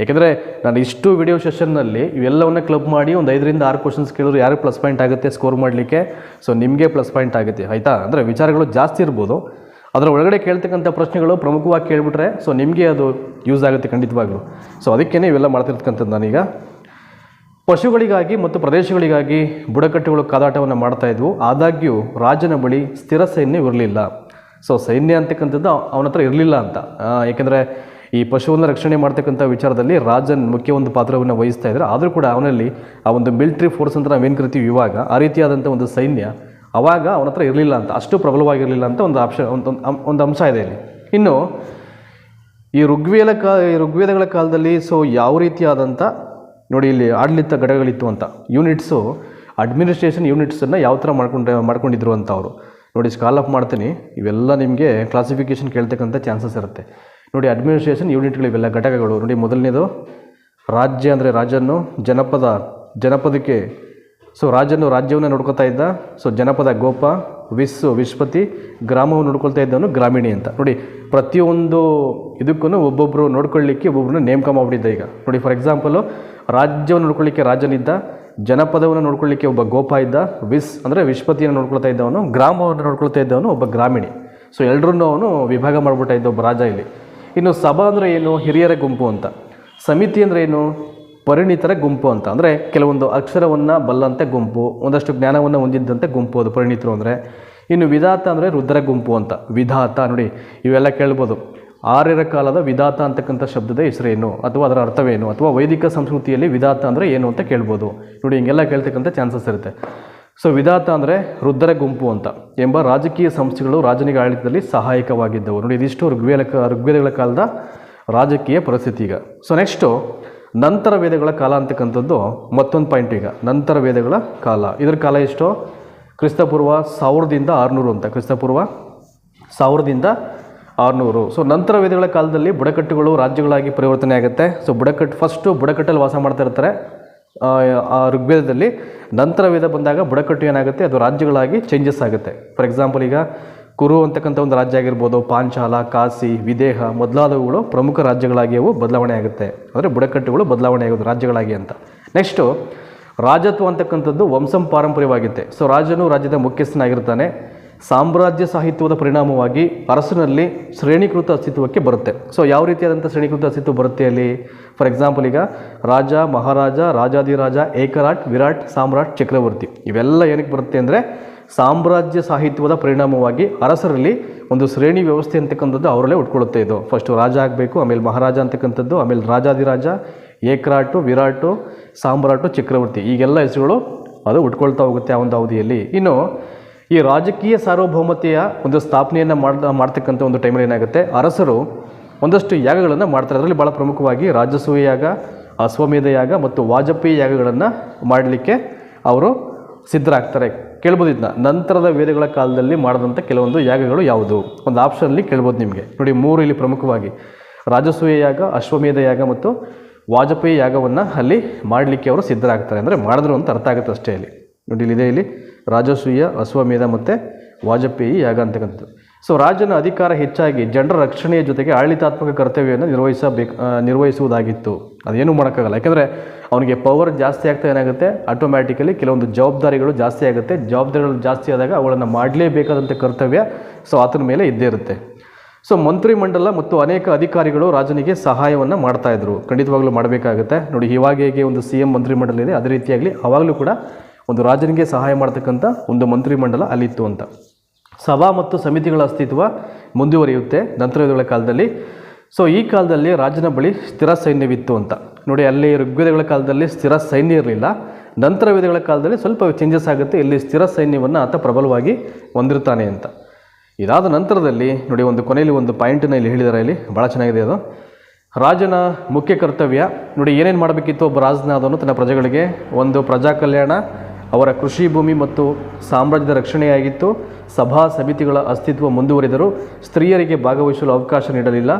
ಯಾಕೆಂದರೆ ನಾನು ಇಷ್ಟು ವಿಡಿಯೋ ಸೆಷನ್ನಲ್ಲಿ ಇವೆಲ್ಲವನ್ನ ಕ್ಲಬ್ ಮಾಡಿ ಒಂದು ಐದರಿಂದ ಆರು ಕ್ವಶನ್ಸ್ ಕೇಳಿದ್ರು ಯಾರು ಪ್ಲಸ್ ಪಾಯಿಂಟ್ ಆಗುತ್ತೆ ಸ್ಕೋರ್ ಮಾಡಲಿಕ್ಕೆ? ಸೊ ನಿಮಗೆ ಪ್ಲಸ್ ಪಾಯಿಂಟ್ ಆಗುತ್ತೆ, ಆಯಿತಾ? ಅಂದರೆ ವಿಚಾರಗಳು ಜಾಸ್ತಿ ಇರ್ಬೋದು. ಅದರ ಒಳಗಡೆ ಕೇಳ್ತಕ್ಕಂಥ ಪ್ರಶ್ನೆಗಳು ಪ್ರಮುಖವಾಗಿ ಕೇಳಿಬಿಟ್ರೆ ಸೊ ನಿಮಗೆ ಅದು ಯೂಸ್ ಆಗುತ್ತೆ ಖಂಡಿತವಾಗ್ಲೂ. ಸೊ ಅದಕ್ಕೇ ಇವೆಲ್ಲ ಮಾಡ್ತಿರ್ತಕ್ಕಂಥದ್ದು ನಾನೀಗ. ಪಶುಗಳಿಗಾಗಿ ಮತ್ತು ಪ್ರದೇಶಗಳಿಗಾಗಿ ಬುಡಕಟ್ಟುಗಳು ಕಾದಾಟವನ್ನು ಮಾಡ್ತಾ ಇದ್ವು. ಆದಾಗ್ಯೂ ರಾಜನ ಬಳಿ ಸ್ಥಿರ ಸೈನ್ಯವಿರಲಿಲ್ಲ ಸೊ ಸೈನ್ಯ ಅಂತಕ್ಕಂಥದ್ದು ಅವನ ಹತ್ರ ಇರಲಿಲ್ಲ ಅಂತ. ಏಕೆಂದರೆ ಈ ಪಶುವನ್ನು ರಕ್ಷಣೆ ಮಾಡ್ತಕ್ಕಂಥ ವಿಚಾರದಲ್ಲಿ ರಾಜನ್ ಮುಖ್ಯ ಒಂದು ಪಾತ್ರವನ್ನು ವಹಿಸ್ತಾ ಇದ್ದಾರೆ. ಆದರೂ ಕೂಡ ಅವನಲ್ಲಿ ಆ ಒಂದು ಮಿಲಿಟ್ರಿ ಫೋರ್ಸ್ ಅಂತ ನಾವೇನು ಕರಿತೀವಿ, ಇವಾಗ, ಆ ರೀತಿಯಾದಂಥ ಒಂದು ಸೈನ್ಯ ಅವಾಗ ಅವನ ಹತ್ರ ಇರಲಿಲ್ಲ ಅಂತ, ಅಷ್ಟು ಪ್ರಬಲವಾಗಿರಲಿಲ್ಲ ಅಂತ ಒಂದು ಆಪ್ಷನ್ ಒಂದು, ಒಂದು- ಅಂಶ ಇದೆ ಇಲ್ಲಿ. ಇನ್ನು ಈ ಋಗ್ವೇದ ಕಾ, ಈ ಋಗ್ವೇದಗಳ ಕಾಲದಲ್ಲಿ ಸೊ ಯಾವ ರೀತಿಯಾದಂಥ ನೋಡಿ ಇಲ್ಲಿ ಆಡಳಿತ ಘಟಕಗಳಿತ್ತು ಅಂತ ಯೂನಿಟ್ಸು ಅಡ್ಮಿನಿಸ್ಟ್ರೇಷನ್ ಯೂನಿಟ್ಸನ್ನು ಯಾವ ಥರ ಮಾಡ್ಕೊಂಡ್ರೆ, ಮಾಡ್ಕೊಂಡಿದ್ರು ಅಂತ ಅವರು. ನೋಡಿ ಸ್ಕಾಲ್ ಅಪ್ ಮಾಡ್ತೀನಿ, ಇವೆಲ್ಲ ನಿಮಗೆ ಕ್ಲಾಸಿಫಿಕೇಷನ್ ಕೇಳ್ತಕ್ಕಂಥ ಚಾನ್ಸಸ್ ಇರುತ್ತೆ. ನೋಡಿ ಅಡ್ಮಿನಿಸ್ಟ್ರೇಷನ್ ಯೂನಿಟ್ಗಳು ಇವೆಲ್ಲ, ಘಟಕಗಳು. ನೋಡಿ, ಮೊದಲನೇದು ರಾಜ್ಯ ಅಂದರೆ ರಾಜನ್ನು, ಜನಪದ, ಜನಪದಕ್ಕೆ ಸೊ ರಾಜನು ರಾಜ್ಯವನ್ನು ನೋಡ್ಕೊತಾ ಇದ್ದ. ಸೊ ಜನಪದ ಗೋಪ ವಿಸ್ ವಿಶ್ಪತಿ ಗ್ರಾಮವನ್ನು ನೋಡ್ಕೊಳ್ತಾ ಇದ್ದವನು ಗ್ರಾಮೀಣಿ ಅಂತ. ನೋಡಿ, ಪ್ರತಿಯೊಂದು ಇದಕ್ಕೂ ಒಬ್ಬೊಬ್ಬರು ನೋಡ್ಕೊಳ್ಳಿಕ್ಕೆ ಒಬ್ಬೊಬ್ಬರನ್ನ ನೇಮಕ ಮಾಡಿಬಿಟ್ಟಿದ್ದ ಈಗ. ನೋಡಿ ಫಾರ್ ಎಕ್ಸಾಂಪಲು ರಾಜ್ಯವನ್ನು ನೋಡ್ಕೊಳ್ಳಿಕ್ಕೆ ರಾಜನಿದ್ದ, ಜನಪದವನ್ನು ನೋಡ್ಕೊಳ್ಳಿಕ್ಕೆ ಒಬ್ಬ ಗೋಪ ಇದ್ದ, ವಿಸ್ ಅಂದರೆ ವಿಶ್ವಪತಿಯನ್ನು ನೋಡ್ಕೊಳ್ತಾ ಇದ್ದವನು, ಗ್ರಾಮವನ್ನು ನೋಡ್ಕೊಳ್ತಾ ಇದ್ದವನು ಒಬ್ಬ ಗ್ರಾಮೀಣಿ. ಸೊ ಎಲ್ಲರನ್ನೂ ಅವನು ವಿಭಾಗ ಮಾಡಿಬಿಟ್ಟ ಇದ್ದ ಒಬ್ಬ ರಾಜ ಇಲ್ಲಿ. ಇನ್ನು ಸಭಾ ಅಂದರೆ ಏನು? ಹಿರಿಯರ ಗುಂಪು ಅಂತ. ಸಮಿತಿ ಅಂದರೆ ಏನು? ಪರಿಣಿತರ ಗುಂಪು ಅಂತ. ಅಂದರೆ ಕೆಲವೊಂದು ಅಕ್ಷರವನ್ನು ಬಲ್ಲಂತೆ ಗುಂಪು, ಒಂದಷ್ಟು ಜ್ಞಾನವನ್ನು ಹೊಂದಿದ್ದಂತೆ ಗುಂಪು ಅದು ಪರಿಣಿತರು ಅಂದರೆ. ಇನ್ನು ವಿಧಾತ ಅಂದರೆ ರುದ್ರ ಗುಂಪು ಅಂತ. ವಿಧಾತ ನೋಡಿ, ಇವೆಲ್ಲ ಕೇಳ್ಬೋದು. ಆರ್ಯರ ಕಾಲದ ವಿಧಾತ ಅಂತಕ್ಕಂಥ ಶಬ್ದದ ಹೆಸರೇನು? ಅಥವಾ ಅದರ ಅರ್ಥವೇನು? ಅಥವಾ ವೈದಿಕ ಸಂಸ್ಕೃತಿಯಲ್ಲಿ ವಿಧಾತ ಅಂದರೆ ಏನು ಅಂತ ಕೇಳ್ಬೋದು. ನೋಡಿ, ಹಿಂಗೆಲ್ಲ ಕೇಳ್ತಕ್ಕಂಥ ಚಾನ್ಸಸ್ ಇರುತ್ತೆ. ಸೊ ವಿಧಾತ ಅಂದರೆ ರುದ್ರ ಗುಂಪು ಅಂತ ಎಂಬ ರಾಜಕೀಯ ಸಂಸ್ಥೆಗಳು ರಾಜನಿಗ ಆಡಳಿತದಲ್ಲಿ ಸಹಾಯಕವಾಗಿದ್ದವು. ನೋಡಿ, ಇದಿಷ್ಟು ಋಗ್ವೇದ ಋಗ್ವೇದಗಳ ಕಾಲದ ರಾಜಕೀಯ ಪರಿಸ್ಥಿತಿ ಈಗ. ಸೊ ನೆಕ್ಸ್ಟು ನಂತರ ವೇದಗಳ ಕಾಲ ಅಂತಕ್ಕಂಥದ್ದು ಮತ್ತೊಂದು ಪಾಯಿಂಟ್ ಈಗ. ನಂತರ ವೇದಗಳ ಕಾಲ. ಇದರ ಕಾಲ ಎಷ್ಟು? ಕ್ರಿಸ್ತಪೂರ್ವ ಸಾವಿರದಿಂದ ಆರುನೂರು ಅಂತ. ಕ್ರಿಸ್ತಪೂರ್ವ ಸಾವಿರದಿಂದ ಆರುನೂರು. ಸೊ ನಂತರ ವೇದಗಳ ಕಾಲದಲ್ಲಿ ಬುಡಕಟ್ಟುಗಳು ರಾಜ್ಯಗಳಾಗಿ ಪರಿವರ್ತನೆ ಆಗುತ್ತೆ ಸೊ ಬುಡಕಟ್ಟು ಫಸ್ಟು ಬುಡಕಟ್ಟಲ್ಲಿ ವಾಸ ಮಾಡ್ತಾ ಇರ್ತಾರೆ. ಆ, ಋಗ್ವೇದದಲ್ಲಿ ನಂತರ ವೇದ ಬಂದಾಗ ಬುಡಕಟ್ಟು ಏನಾಗುತ್ತೆ? ಅದು ರಾಜ್ಯಗಳಾಗಿ ಚೇಂಜಸ್ ಆಗುತ್ತೆ. ಫಾರ್ ಎಕ್ಸಾಂಪಲ್ ಈಗ ಕುರು ಅಂತಕ್ಕಂಥ ಒಂದು ರಾಜ್ಯ ಆಗಿರ್ಬೋದು ಪಾಂಚಾಲ ಕಾಸಿ ವಿದೇಹ ಮೊದಲಾದವುಗಳು ಪ್ರಮುಖ ರಾಜ್ಯಗಳಾಗಿ ಅವು ಬದಲಾವಣೆ ಆಗುತ್ತೆ. ಅಂದರೆ ಬುಡಕಟ್ಟುಗಳು ಬದಲಾವಣೆ ಆಗೋದು ರಾಜ್ಯಗಳಾಗಿ ಅಂತ. ನೆಕ್ಸ್ಟು ರಾಜತ್ವ ಅಂತಕ್ಕಂಥದ್ದು ವಂಶಂ ಪಾರಂಪರ್ಯವಾಗಿದೆ ಸೊ ರಾಜನು ರಾಜ್ಯದ ಮುಖ್ಯಸ್ಥನಾಗಿರ್ತಾನೆ. ಸಾಮ್ರಾಜ್ಯ ಸಾಹಿತ್ಯದ ಪರಿಣಾಮವಾಗಿ ಅರಸನಲ್ಲಿ ಶ್ರೇಣೀಕೃತ ಅಸ್ತಿತ್ವಕ್ಕೆ ಬರುತ್ತೆ. ಸೊ ಯಾವ ರೀತಿಯಾದಂಥ ಶ್ರೇಣೀಕೃತ ಅಸ್ತಿತ್ವ ಬರುತ್ತೆ ಅಲ್ಲಿ? ಫಾರ್ ಎಕ್ಸಾಂಪಲ್ ಈಗ ರಾಜ, ಮಹಾರಾಜ ರಾಜಾದಿರಾಜ ಏಕರಾಟ್, ವಿರಾಟ್, ಸಾಮ್ರಾಟ್, ಚಕ್ರವರ್ತಿ. ಇವೆಲ್ಲ ಏನಕ್ಕೆ ಬರುತ್ತೆ ಅಂದರೆ ಸಾಮ್ರಾಜ್ಯ ಸಾಹಿತ್ಯದ ಪರಿಣಾಮವಾಗಿ ಅರಸರಲ್ಲಿ ಒಂದು ಶ್ರೇಣಿ ವ್ಯವಸ್ಥೆ ಅಂತಕ್ಕಂಥದ್ದು ಅವರಲ್ಲೇ ಉಟ್ಕೊಳ್ಳುತ್ತೆ ಇದು. ಫಸ್ಟು ರಾಜ ಆಗಬೇಕು, ಆಮೇಲೆ ಮಹಾರಾಜ ಅಂತಕ್ಕಂಥದ್ದು, ಆಮೇಲೆ ರಾಜಾದಿರಾಜ ಏಕರಾಟು, ವಿರಾಟು, ಸಾಮ್ರಾಟು, ಚಕ್ರವರ್ತಿ. ಈಗೆಲ್ಲ ಹೆಸರುಗಳು ಅದು ಉಟ್ಕೊಳ್ತಾ ಹೋಗುತ್ತೆ ಆ ಒಂದು ಅವಧಿಯಲ್ಲಿ. ಇನ್ನು ಈ ರಾಜಕೀಯ ಸಾರ್ವಭೌಮತೆಯ ಒಂದು ಸ್ಥಾಪನೆಯನ್ನು ಮಾಡ್ ಮಾಡ್ತಕ್ಕಂಥ ಒಂದು ಟೈಮಲ್ಲಿ ಏನಾಗುತ್ತೆ? ಅರಸರು ಒಂದಷ್ಟು ಯಾಗಗಳನ್ನು ಮಾಡ್ತಾರೆ. ಅದರಲ್ಲಿ ಭಾಳ ಪ್ರಮುಖವಾಗಿ ರಾಜಸೂಯ ಯಾಗ, ಅಶ್ವಮೇಧ ಯಾಗ ಮತ್ತು ವಾಜಪೇಯಿ ಯಾಗಗಳನ್ನು ಮಾಡಲಿಕ್ಕೆ ಅವರು ಸಿದ್ಧರಾಗ್ತಾರೆ. ಕೇಳ್ಬೋದು ಇದನ್ನ ನಂತರದ ವೇದಗಳ ಕಾಲದಲ್ಲಿ ಮಾಡಿದಂಥ ಕೆಲವೊಂದು ಯಾಗಗಳು ಯಾವುದು? ಒಂದು ಆಪ್ಷನಲ್ಲಿ ಕೇಳ್ಬೋದು ನಿಮಗೆ. ನೋಡಿ, ಮೂರು ಇಲ್ಲಿ ಪ್ರಮುಖವಾಗಿ. ರಾಜಸೂಯ ಯಾಗ, ಅಶ್ವಮೇಧ ಯಾಗ ಮತ್ತು ವಾಜಪೇಯಿ ಯಾಗವನ್ನು ಅಲ್ಲಿ ಮಾಡಲಿಕ್ಕೆ ಅವರು ಸಿದ್ಧರಾಗ್ತಾರೆ. ಅಂದರೆ ಮಾಡಿದ್ರು ಅಂತ ಅರ್ಥ ಆಗುತ್ತೆ ಅಷ್ಟೇ ಇಲ್ಲಿ. ನೋಡಿ ಇಲ್ಲಿದೆ ಇಲ್ಲಿ ರಾಜಸೂಯ, ಅಶ್ವಮೇಧ ಮತ್ತು ವಾಜಪೇಯಿ ಯಾಗ ಅಂತಕ್ಕಂಥದ್ದು. ಸೊ ರಾಜನ ಅಧಿಕಾರ ಹೆಚ್ಚಾಗಿ ಜನರ ರಕ್ಷಣೆಯ ಜೊತೆಗೆ ಆಡಳಿತಾತ್ಮಕ ಕರ್ತವ್ಯವನ್ನು ನಿರ್ವಹಿಸಬೇಕು ನಿರ್ವಹಿಸುವುದಾಗಿತ್ತು. ಅದೇನು ಮಾಡೋಕ್ಕಾಗಲ್ಲ. ಯಾಕೆಂದರೆ ಅವನಿಗೆ ಪವರ್ ಜಾಸ್ತಿ ಆಗ್ತಾ ಏನಾಗುತ್ತೆ? ಆಟೋಮ್ಯಾಟಿಕಲಿ ಕೆಲವೊಂದು ಜವಾಬ್ದಾರಿಗಳು ಜಾಸ್ತಿ ಆಗುತ್ತೆ. ಜವಾಬ್ದಾರಿಗಳು ಜಾಸ್ತಿ ಆದಾಗ ಅವುಗಳನ್ನು ಮಾಡಲೇಬೇಕಾದಂಥ ಕರ್ತವ್ಯ ಸೊ ಆತನ ಮೇಲೆ ಇದ್ದೇ ಇರುತ್ತೆ. ಸೊ ಮಂತ್ರಿಮಂಡಲ ಮತ್ತು ಅನೇಕ ಅಧಿಕಾರಿಗಳು ರಾಜನಿಗೆ ಸಹಾಯವನ್ನು ಮಾಡ್ತಾಯಿದ್ರು ಖಂಡಿತವಾಗ್ಲೂ ಮಾಡಬೇಕಾಗುತ್ತೆ. ನೋಡಿ ಇವಾಗ ಹೇಗೆ ಒಂದು ಸಿ ಎಂ ಮಂತ್ರಿಮಂಡಲ ಇದೆ. ಅದೇ ರೀತಿಯಾಗಲಿ ಅವಾಗಲೂ ಕೂಡ ಒಂದು ರಾಜನಿಗೆ ಸಹಾಯ ಮಾಡ್ತಕ್ಕಂಥ ಒಂದು ಮಂತ್ರಿಮಂಡಲ ಅಲ್ಲಿತ್ತು ಅಂತ. ಸಭಾ ಮತ್ತು ಸಮಿತಿಗಳ ಅಸ್ತಿತ್ವ ಮುಂದುವರಿಯುತ್ತೆ ನಂತರಗಳ ಕಾಲದಲ್ಲಿ. ಸೊ ಈ ಕಾಲದಲ್ಲಿ ರಾಜನ ಬಳಿ ಸ್ಥಿರ ಸೈನ್ಯವಿತ್ತು ಅಂತ. ನೋಡಿ, ಅಲ್ಲಿ ಋಗ್ವೇದಗಳ ಕಾಲದಲ್ಲಿ ಸ್ಥಿರ ಸೈನ್ಯ ಇರಲಿಲ್ಲ. ನಂತರ ವೇದಗಳ ಕಾಲದಲ್ಲಿ ಸ್ವಲ್ಪ ಚೇಂಜಸ್ ಆಗುತ್ತೆ. ಇಲ್ಲಿ ಸ್ಥಿರ ಸೈನ್ಯವನ್ನು ಆತ ಪ್ರಬಲವಾಗಿ ಹೊಂದಿರ್ತಾನೆ ಅಂತ. ಇದಾದ ನಂತರದಲ್ಲಿ, ನೋಡಿ, ಒಂದು ಕೊನೆಯಲ್ಲಿ ಒಂದು ಪಾಯಿಂಟನ್ನು ಇಲ್ಲಿ ಹೇಳಿದ್ದಾರೆ ಇಲ್ಲಿ. ಭಾಳ ಚೆನ್ನಾಗಿದೆ ಅದು. ರಾಜನ ಮುಖ್ಯ ಕರ್ತವ್ಯ, ನೋಡಿ, ಏನೇನು ಮಾಡಬೇಕಿತ್ತು ಒಬ್ಬ ರಾಜನಾದವನು ತನ್ನ ಪ್ರಜೆಗಳಿಗೆ? ಒಂದು ಪ್ರಜಾ ಕಲ್ಯಾಣ ಅವರ ಕೃಷಿ ಭೂಮಿ ಮತ್ತು ಸಾಮ್ರಾಜ್ಯದ ರಕ್ಷಣೆಯಾಗಿತ್ತು. ಸಭಾ ಸಮಿತಿಗಳ ಅಸ್ತಿತ್ವ ಮುಂದುವರಿದರು ಸ್ತ್ರೀಯರಿಗೆ ಭಾಗವಹಿಸಲು ಅವಕಾಶ ನೀಡಲಿಲ್ಲ.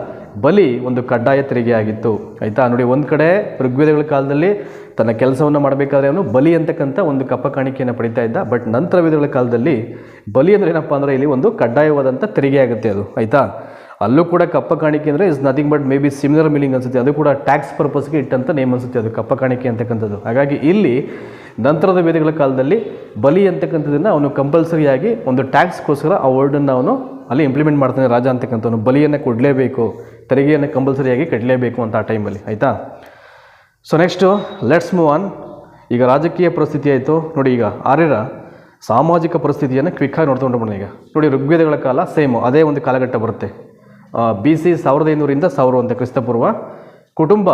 ಬಲಿ ಒಂದು ಕಡ್ಡಾಯ ತೆರಿಗೆಯಾಗಿತ್ತು ಆಯಿತಾ? ನೋಡಿ, ಒಂದು ಕಡೆ ಋಗ್ವೇದಗಳ ಕಾಲದಲ್ಲಿ ತನ್ನ ಕೆಲಸವನ್ನು ಮಾಡಬೇಕಾದ್ರೆ ಅವನು ಬಲಿ ಅಂತಕ್ಕಂಥ ಒಂದು ಕಪ್ಪ ಕಾಣಿಕೆಯನ್ನು ಪಡಿತಾ ಇದ್ದ. ಬಟ್ ನಂತರ ವೇದಗಳ ಕಾಲದಲ್ಲಿ ಬಲಿ ಅಂದರೆ ಏನಪ್ಪ ಅಂದರೆ ಇಲ್ಲಿ ಒಂದು ಕಡ್ಡಾಯವಾದಂಥ ತೆರಿಗೆ ಆಗುತ್ತೆ ಅದು. ಆಯಿತಾ? ಅಲ್ಲೂ ಕೂಡ ಕಪ್ಪ ಕಾಣಿಕೆ ಅಂದರೆ is nothing but may be similar meaning ಅನ್ಸುತ್ತೆ. ಅದು ಕೂಡ ಟ್ಯಾಕ್ಸ್ ಪರ್ಪಸ್ಗೆ ಇಟ್ಟಂಥ ನೇಮ್ ಅನ್ಸುತ್ತೆ ಅದು ಕಪ್ಪ ಕಾಣಿಕೆ ಅಂತಕ್ಕಂಥದ್ದು. ಹಾಗಾಗಿ ಇಲ್ಲಿ ನಂತರದ ವೇದಗಳ ಕಾಲದಲ್ಲಿ ಬಲಿ ಅಂತಕ್ಕಂಥದ್ದನ್ನು ಅವನು ಕಂಪಲ್ಸರಿಯಾಗಿ ಒಂದು ಟ್ಯಾಕ್ಸ್ಗೋಸ್ಕರ ಆ ವರ್ಡನ್ನು ಅವನು ಅಲ್ಲಿ ಇಂಪ್ಲಿಮೆಂಟ್ ಮಾಡ್ತಾನೆ, ರಾಜ ಅಂತಕ್ಕಂಥವನು. ಬಲಿಯನ್ನು ಕೊಡಲೇಬೇಕು, ತೆರಿಗೆಯನ್ನು ಕಂಪಲ್ಸರಿಯಾಗಿ ಕಟ್ಟಲೇಬೇಕು ಅಂತ ಆ ಟೈಮಲ್ಲಿ ಆಯಿತಾ? So next let's move on ಈಗ ರಾಜಕೀಯ ಪರಿಸ್ಥಿತಿ ಆಯಿತು. ನೋಡಿ ಈಗ ಆರ್ಯರ ಸಾಮಾಜಿಕ ಪರಿಸ್ಥಿತಿಯನ್ನು ಕ್ವಿಕ್ಕಾಗಿ ಬರೋಣ ಈಗ ನೋಡಿ ಋಗ್ವೇದಗಳ ಕಾಲ ಸೇಮ್ ಅದೇ ಒಂದು ಕಾಲಘಟ್ಟ ಬರುತ್ತೆ. ಬಿ ಸಿ ಸಾವಿರದ ಐನೂರಿಂದ ಸಾವಿರ ಅಂತ ಕ್ರಿಸ್ತಪೂರ್ವ. ಕುಟುಂಬ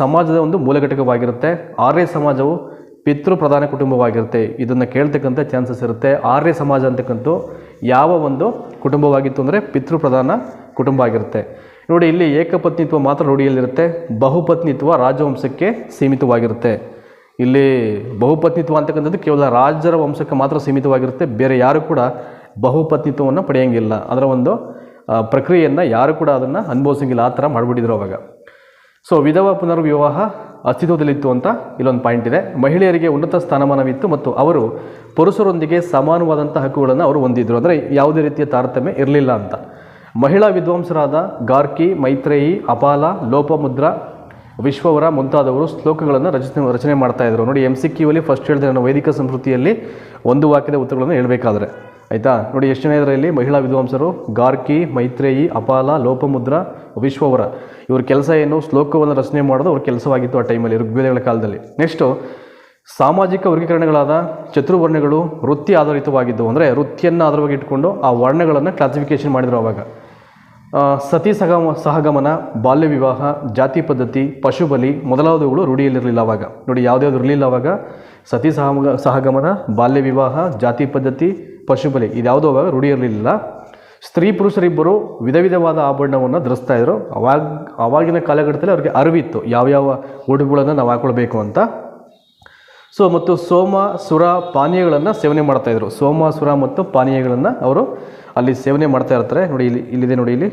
ಸಮಾಜದ ಒಂದು ಮೂಲಘಟಕವಾಗಿರುತ್ತೆ ಆರ್ಯ ಸಮಾಜವು ಪಿತೃ ಪ್ರಧಾನ ಕುಟುಂಬವಾಗಿರುತ್ತೆ. ಇದನ್ನು ಕೇಳ್ತಕ್ಕಂಥ ಚಾನ್ಸಸ್ ಇರುತ್ತೆ. ಆರ್ಯ ಸಮಾಜ ಅಂತಕ್ಕಂಥ ಯಾವ ಒಂದು ಕುಟುಂಬವಾಗಿತ್ತು ಅಂದರೆ ಪಿತೃ ಪ್ರಧಾನ ಕುಟುಂಬ ಆಗಿರುತ್ತೆ. ನೋಡಿ, ಇಲ್ಲಿ ಏಕಪತ್ನಿತ್ವ ಮಾತ್ರ ರೂಢಿಯಲ್ಲಿರುತ್ತೆ. ಬಹುಪತ್ನಿತ್ವ ರಾಜವಂಶಕ್ಕೆ ಸೀಮಿತವಾಗಿರುತ್ತೆ. ಇಲ್ಲಿ ಬಹುಪತ್ನಿತ್ವ ಅಂತಕ್ಕಂಥದ್ದು ಕೇವಲ ರಾಜರ ವಂಶಕ್ಕೆ ಮಾತ್ರ ಸೀಮಿತವಾಗಿರುತ್ತೆ. ಬೇರೆ ಯಾರು ಕೂಡ ಬಹುಪತ್ನಿತ್ವವನ್ನು ಪಡೆಯೋಂಗಿಲ್ಲ. ಅದರ ಒಂದು ಪ್ರಕ್ರಿಯೆಯನ್ನು ಯಾರು ಕೂಡ ಅದನ್ನು ಅನುಭವಿಸೋಂಗಿಲ್ಲ. ಆ ಥರ ಮಾಡಿಬಿಟ್ಟಿದ್ರು ಅವಾಗ. ಸೊ ವಿಧವಾ ಪುನರ್ವಿವಾಹ ಅಸ್ತಿತ್ವದಲ್ಲಿತ್ತು ಅಂತ ಇಲ್ಲೊಂದು ಪಾಯಿಂಟ್ ಇದೆ. ಮಹಿಳೆಯರಿಗೆ ಉನ್ನತ ಸ್ಥಾನಮಾನವಿತ್ತು ಮತ್ತು ಅವರು ಪುರುಷರೊಂದಿಗೆ ಸಮಾನವಾದಂಥ ಹಕ್ಕುಗಳನ್ನು ಅವರು ಹೊಂದಿದ್ರು. ಅಂದರೆ ಯಾವುದೇ ರೀತಿಯ ತಾರತಮ್ಯ ಇರಲಿಲ್ಲ ಅಂತ. ಮಹಿಳಾ ವಿದ್ವಾಂಸರಾದ ಗಾರ್ಕಿ, ಮೈತ್ರೇಯಿ, ಅಪಾಲ, ಲೋಪಮುದ್ರ ವಿಶ್ವವರ ಮುಂತಾದವರು ಶ್ಲೋಕಗಳನ್ನು ರಚನೆ ರಚನೆ ಮಾಡ್ತಾ ಇದ್ರು. ನೋಡಿ ಎಂ ಸಿ ಕ್ಯೂಲಿ ಫಸ್ಟ್ ಹೇಳಿದ್ರೆ ನಾನು ವೈದಿಕ ಸಂಸ್ಕೃತಿಯಲ್ಲಿ ಒಂದು ವಾಕ್ಯದ ಉತ್ತರಗಳನ್ನು ಹೇಳಬೇಕಾದ್ರೆ. ಆಯಿತಾ? ನೋಡಿ ಎಷ್ಟು ಜನ ಇದರಲ್ಲಿ ಮಹಿಳಾ ವಿದ್ವಾಂಸರು ಗಾರ್ಕಿ ಮೈತ್ರೇಯಿ ಅಪಾಲ ಲೋಪಮುದ್ರ ವಿಶ್ವವರ. ಇವ್ರ ಕೆಲಸ ಏನು? ಶ್ಲೋಕವನ್ನು ರಚನೆ ಮಾಡೋದು ಅವ್ರ ಕೆಲಸವಾಗಿತ್ತು ಆ ಟೈಮಲ್ಲಿ ಋಗ್ವೇದಗಳ ಕಾಲದಲ್ಲಿ. ನೆಕ್ಸ್ಟು ಸಾಮಾಜಿಕ ವರ್ಗೀಕರಣಗಳಾದ ಚತುರ್ವರ್ಣಗಳು ವೃತ್ತಿ ಆಧಾರಿತವಾಗಿದ್ದವು. ಅಂದರೆ ವೃತ್ತಿಯನ್ನು ಆಧಾರವಾಗಿ ಇಟ್ಕೊಂಡು ಆ ವರ್ಣಗಳನ್ನು ಕ್ಲಾಸಿಫಿಕೇಶನ್ ಮಾಡಿದರು ಅವಾಗ. ಆ, ಸತಿ ಸಹಗಮ ಸಹಗಮನ, ಬಾಲ್ಯ ವಿವಾಹ, ಜಾತಿ ಪದ್ಧತಿ ಪಶುಬಲಿ ಮೊದಲಾದವುಗಳು ರೂಢಿಯಲ್ಲಿರಲಿಲ್ಲ ಅವಾಗ. ನೋಡಿ ಯಾವುದ್ಯಾವ್ದು ಇರಲಿಲ್ಲ ಅವಾಗ? ಸತಿ ಸಹ ಸಹಗಮನ, ಬಾಲ್ಯ ವಿವಾಹ, ಜಾತಿ ಪದ್ಧತಿ ಪಶುಬಲಿ ಇದ್ಯಾವುದೋ ಅವಾಗ? ರೂಢಿಯಲ್ಲಿರಲಿಲ್ಲ. ಸ್ತ್ರೀ ಪುರುಷರಿಬ್ಬರು ವಿಧ ವಿಧವಾದ ಆಭರಣವನ್ನು ಧರಿಸ್ತಾ ಇದ್ರು. ಅವಾಗ ಆವಾಗಿನ ಕಾಲಘಟ್ಟದಲ್ಲಿ ಅವ್ರಿಗೆ ಅರಿವಿತ್ತು. ಯಾವ್ಯಾವ ಉಡುಪುಗಳನ್ನು ನಾವು ಹಾಕೊಳ್ಬೇಕು ಅಂತ. ಸೊ, ಮತ್ತು ಸೋಮ, ಸುರ, ಪಾನೀಯಗಳನ್ನು ಸೇವನೆ ಮಾಡ್ತಾಯಿದ್ರು ಸೋಮ, ಸುರ ಮತ್ತು ಪಾನೀಯಗಳನ್ನು ಅವರು ಅಲ್ಲಿ ಸೇವನೆ ಮಾಡ್ತಾ ಇರ್ತಾರೆ. ನೋಡಿ ಇಲ್ಲಿ, ಇಲ್ಲಿದೆ ನೋಡಿ ಇಲ್ಲಿ.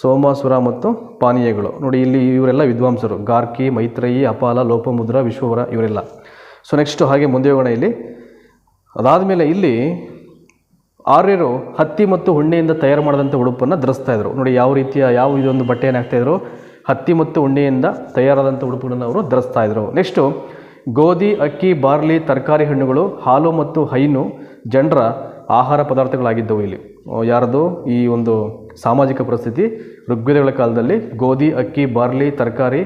ಸೋಮಾಸುರ ಮತ್ತು ಪಾನೀಯಗಳು. ನೋಡಿ ಇಲ್ಲಿ ಇವರೆಲ್ಲ ವಿದ್ವಾಂಸರು. ಗಾರ್ಕಿ, ಮೈತ್ರೇಯಿ, ಅಪಾಲ, ಲೋಪಮುದ್ರ, ವಿಶ್ವವರ ಇವರೆಲ್ಲ. ಸೊ ನೆಕ್ಸ್ಟು ಹಾಗೆ ಮುಂದೆ ಹೋಗೋಣ ಇಲ್ಲಿ. ಅದಾದಮೇಲೆ ಇಲ್ಲಿ ಆರ್ಯರು ಹತ್ತಿ ಮತ್ತು ಉಣ್ಣೆಯಿಂದ ತಯಾರು ಮಾಡಿದಂಥ ಉಡುಪನ್ನು ಧರಿಸ್ತಾ ಇದ್ರು ನೋಡಿ ಯಾವ ರೀತಿಯ, ಯಾವ ಇದೊಂದು ಬಟ್ಟೆಯನ್ನು ಹಾಕ್ತಾಯಿದ್ರು ಹತ್ತಿ ಮತ್ತು ಉಣ್ಣೆಯಿಂದ ತಯಾರಾದಂಥ ಉಡುಪುಗಳನ್ನು ಅವರು ಧರಿಸ್ತಾ ಇದ್ರು. ನೆಕ್ಸ್ಟು ಗೋಧಿ, ಅಕ್ಕಿ, ಬಾರ್ಲಿ, ತರಕಾರಿ ಹಣ್ಣುಗಳು, ಹಾಲು ಮತ್ತು ಹೈನು ಜನರ ಆಹಾರ ಪದಾರ್ಥಗಳಾಗಿದ್ದವು ಇಲ್ಲಿ. ಯಾರದು? ಈ ಒಂದು ಸಾಮಾಜಿಕ ಪರಿಸ್ಥಿತಿ, ಋಗ್ವೇದಗಳ ಕಾಲದಲ್ಲಿ ಗೋಧಿ, ಅಕ್ಕಿ, ಬಾರ್ಲಿ, ತರಕಾರಿ,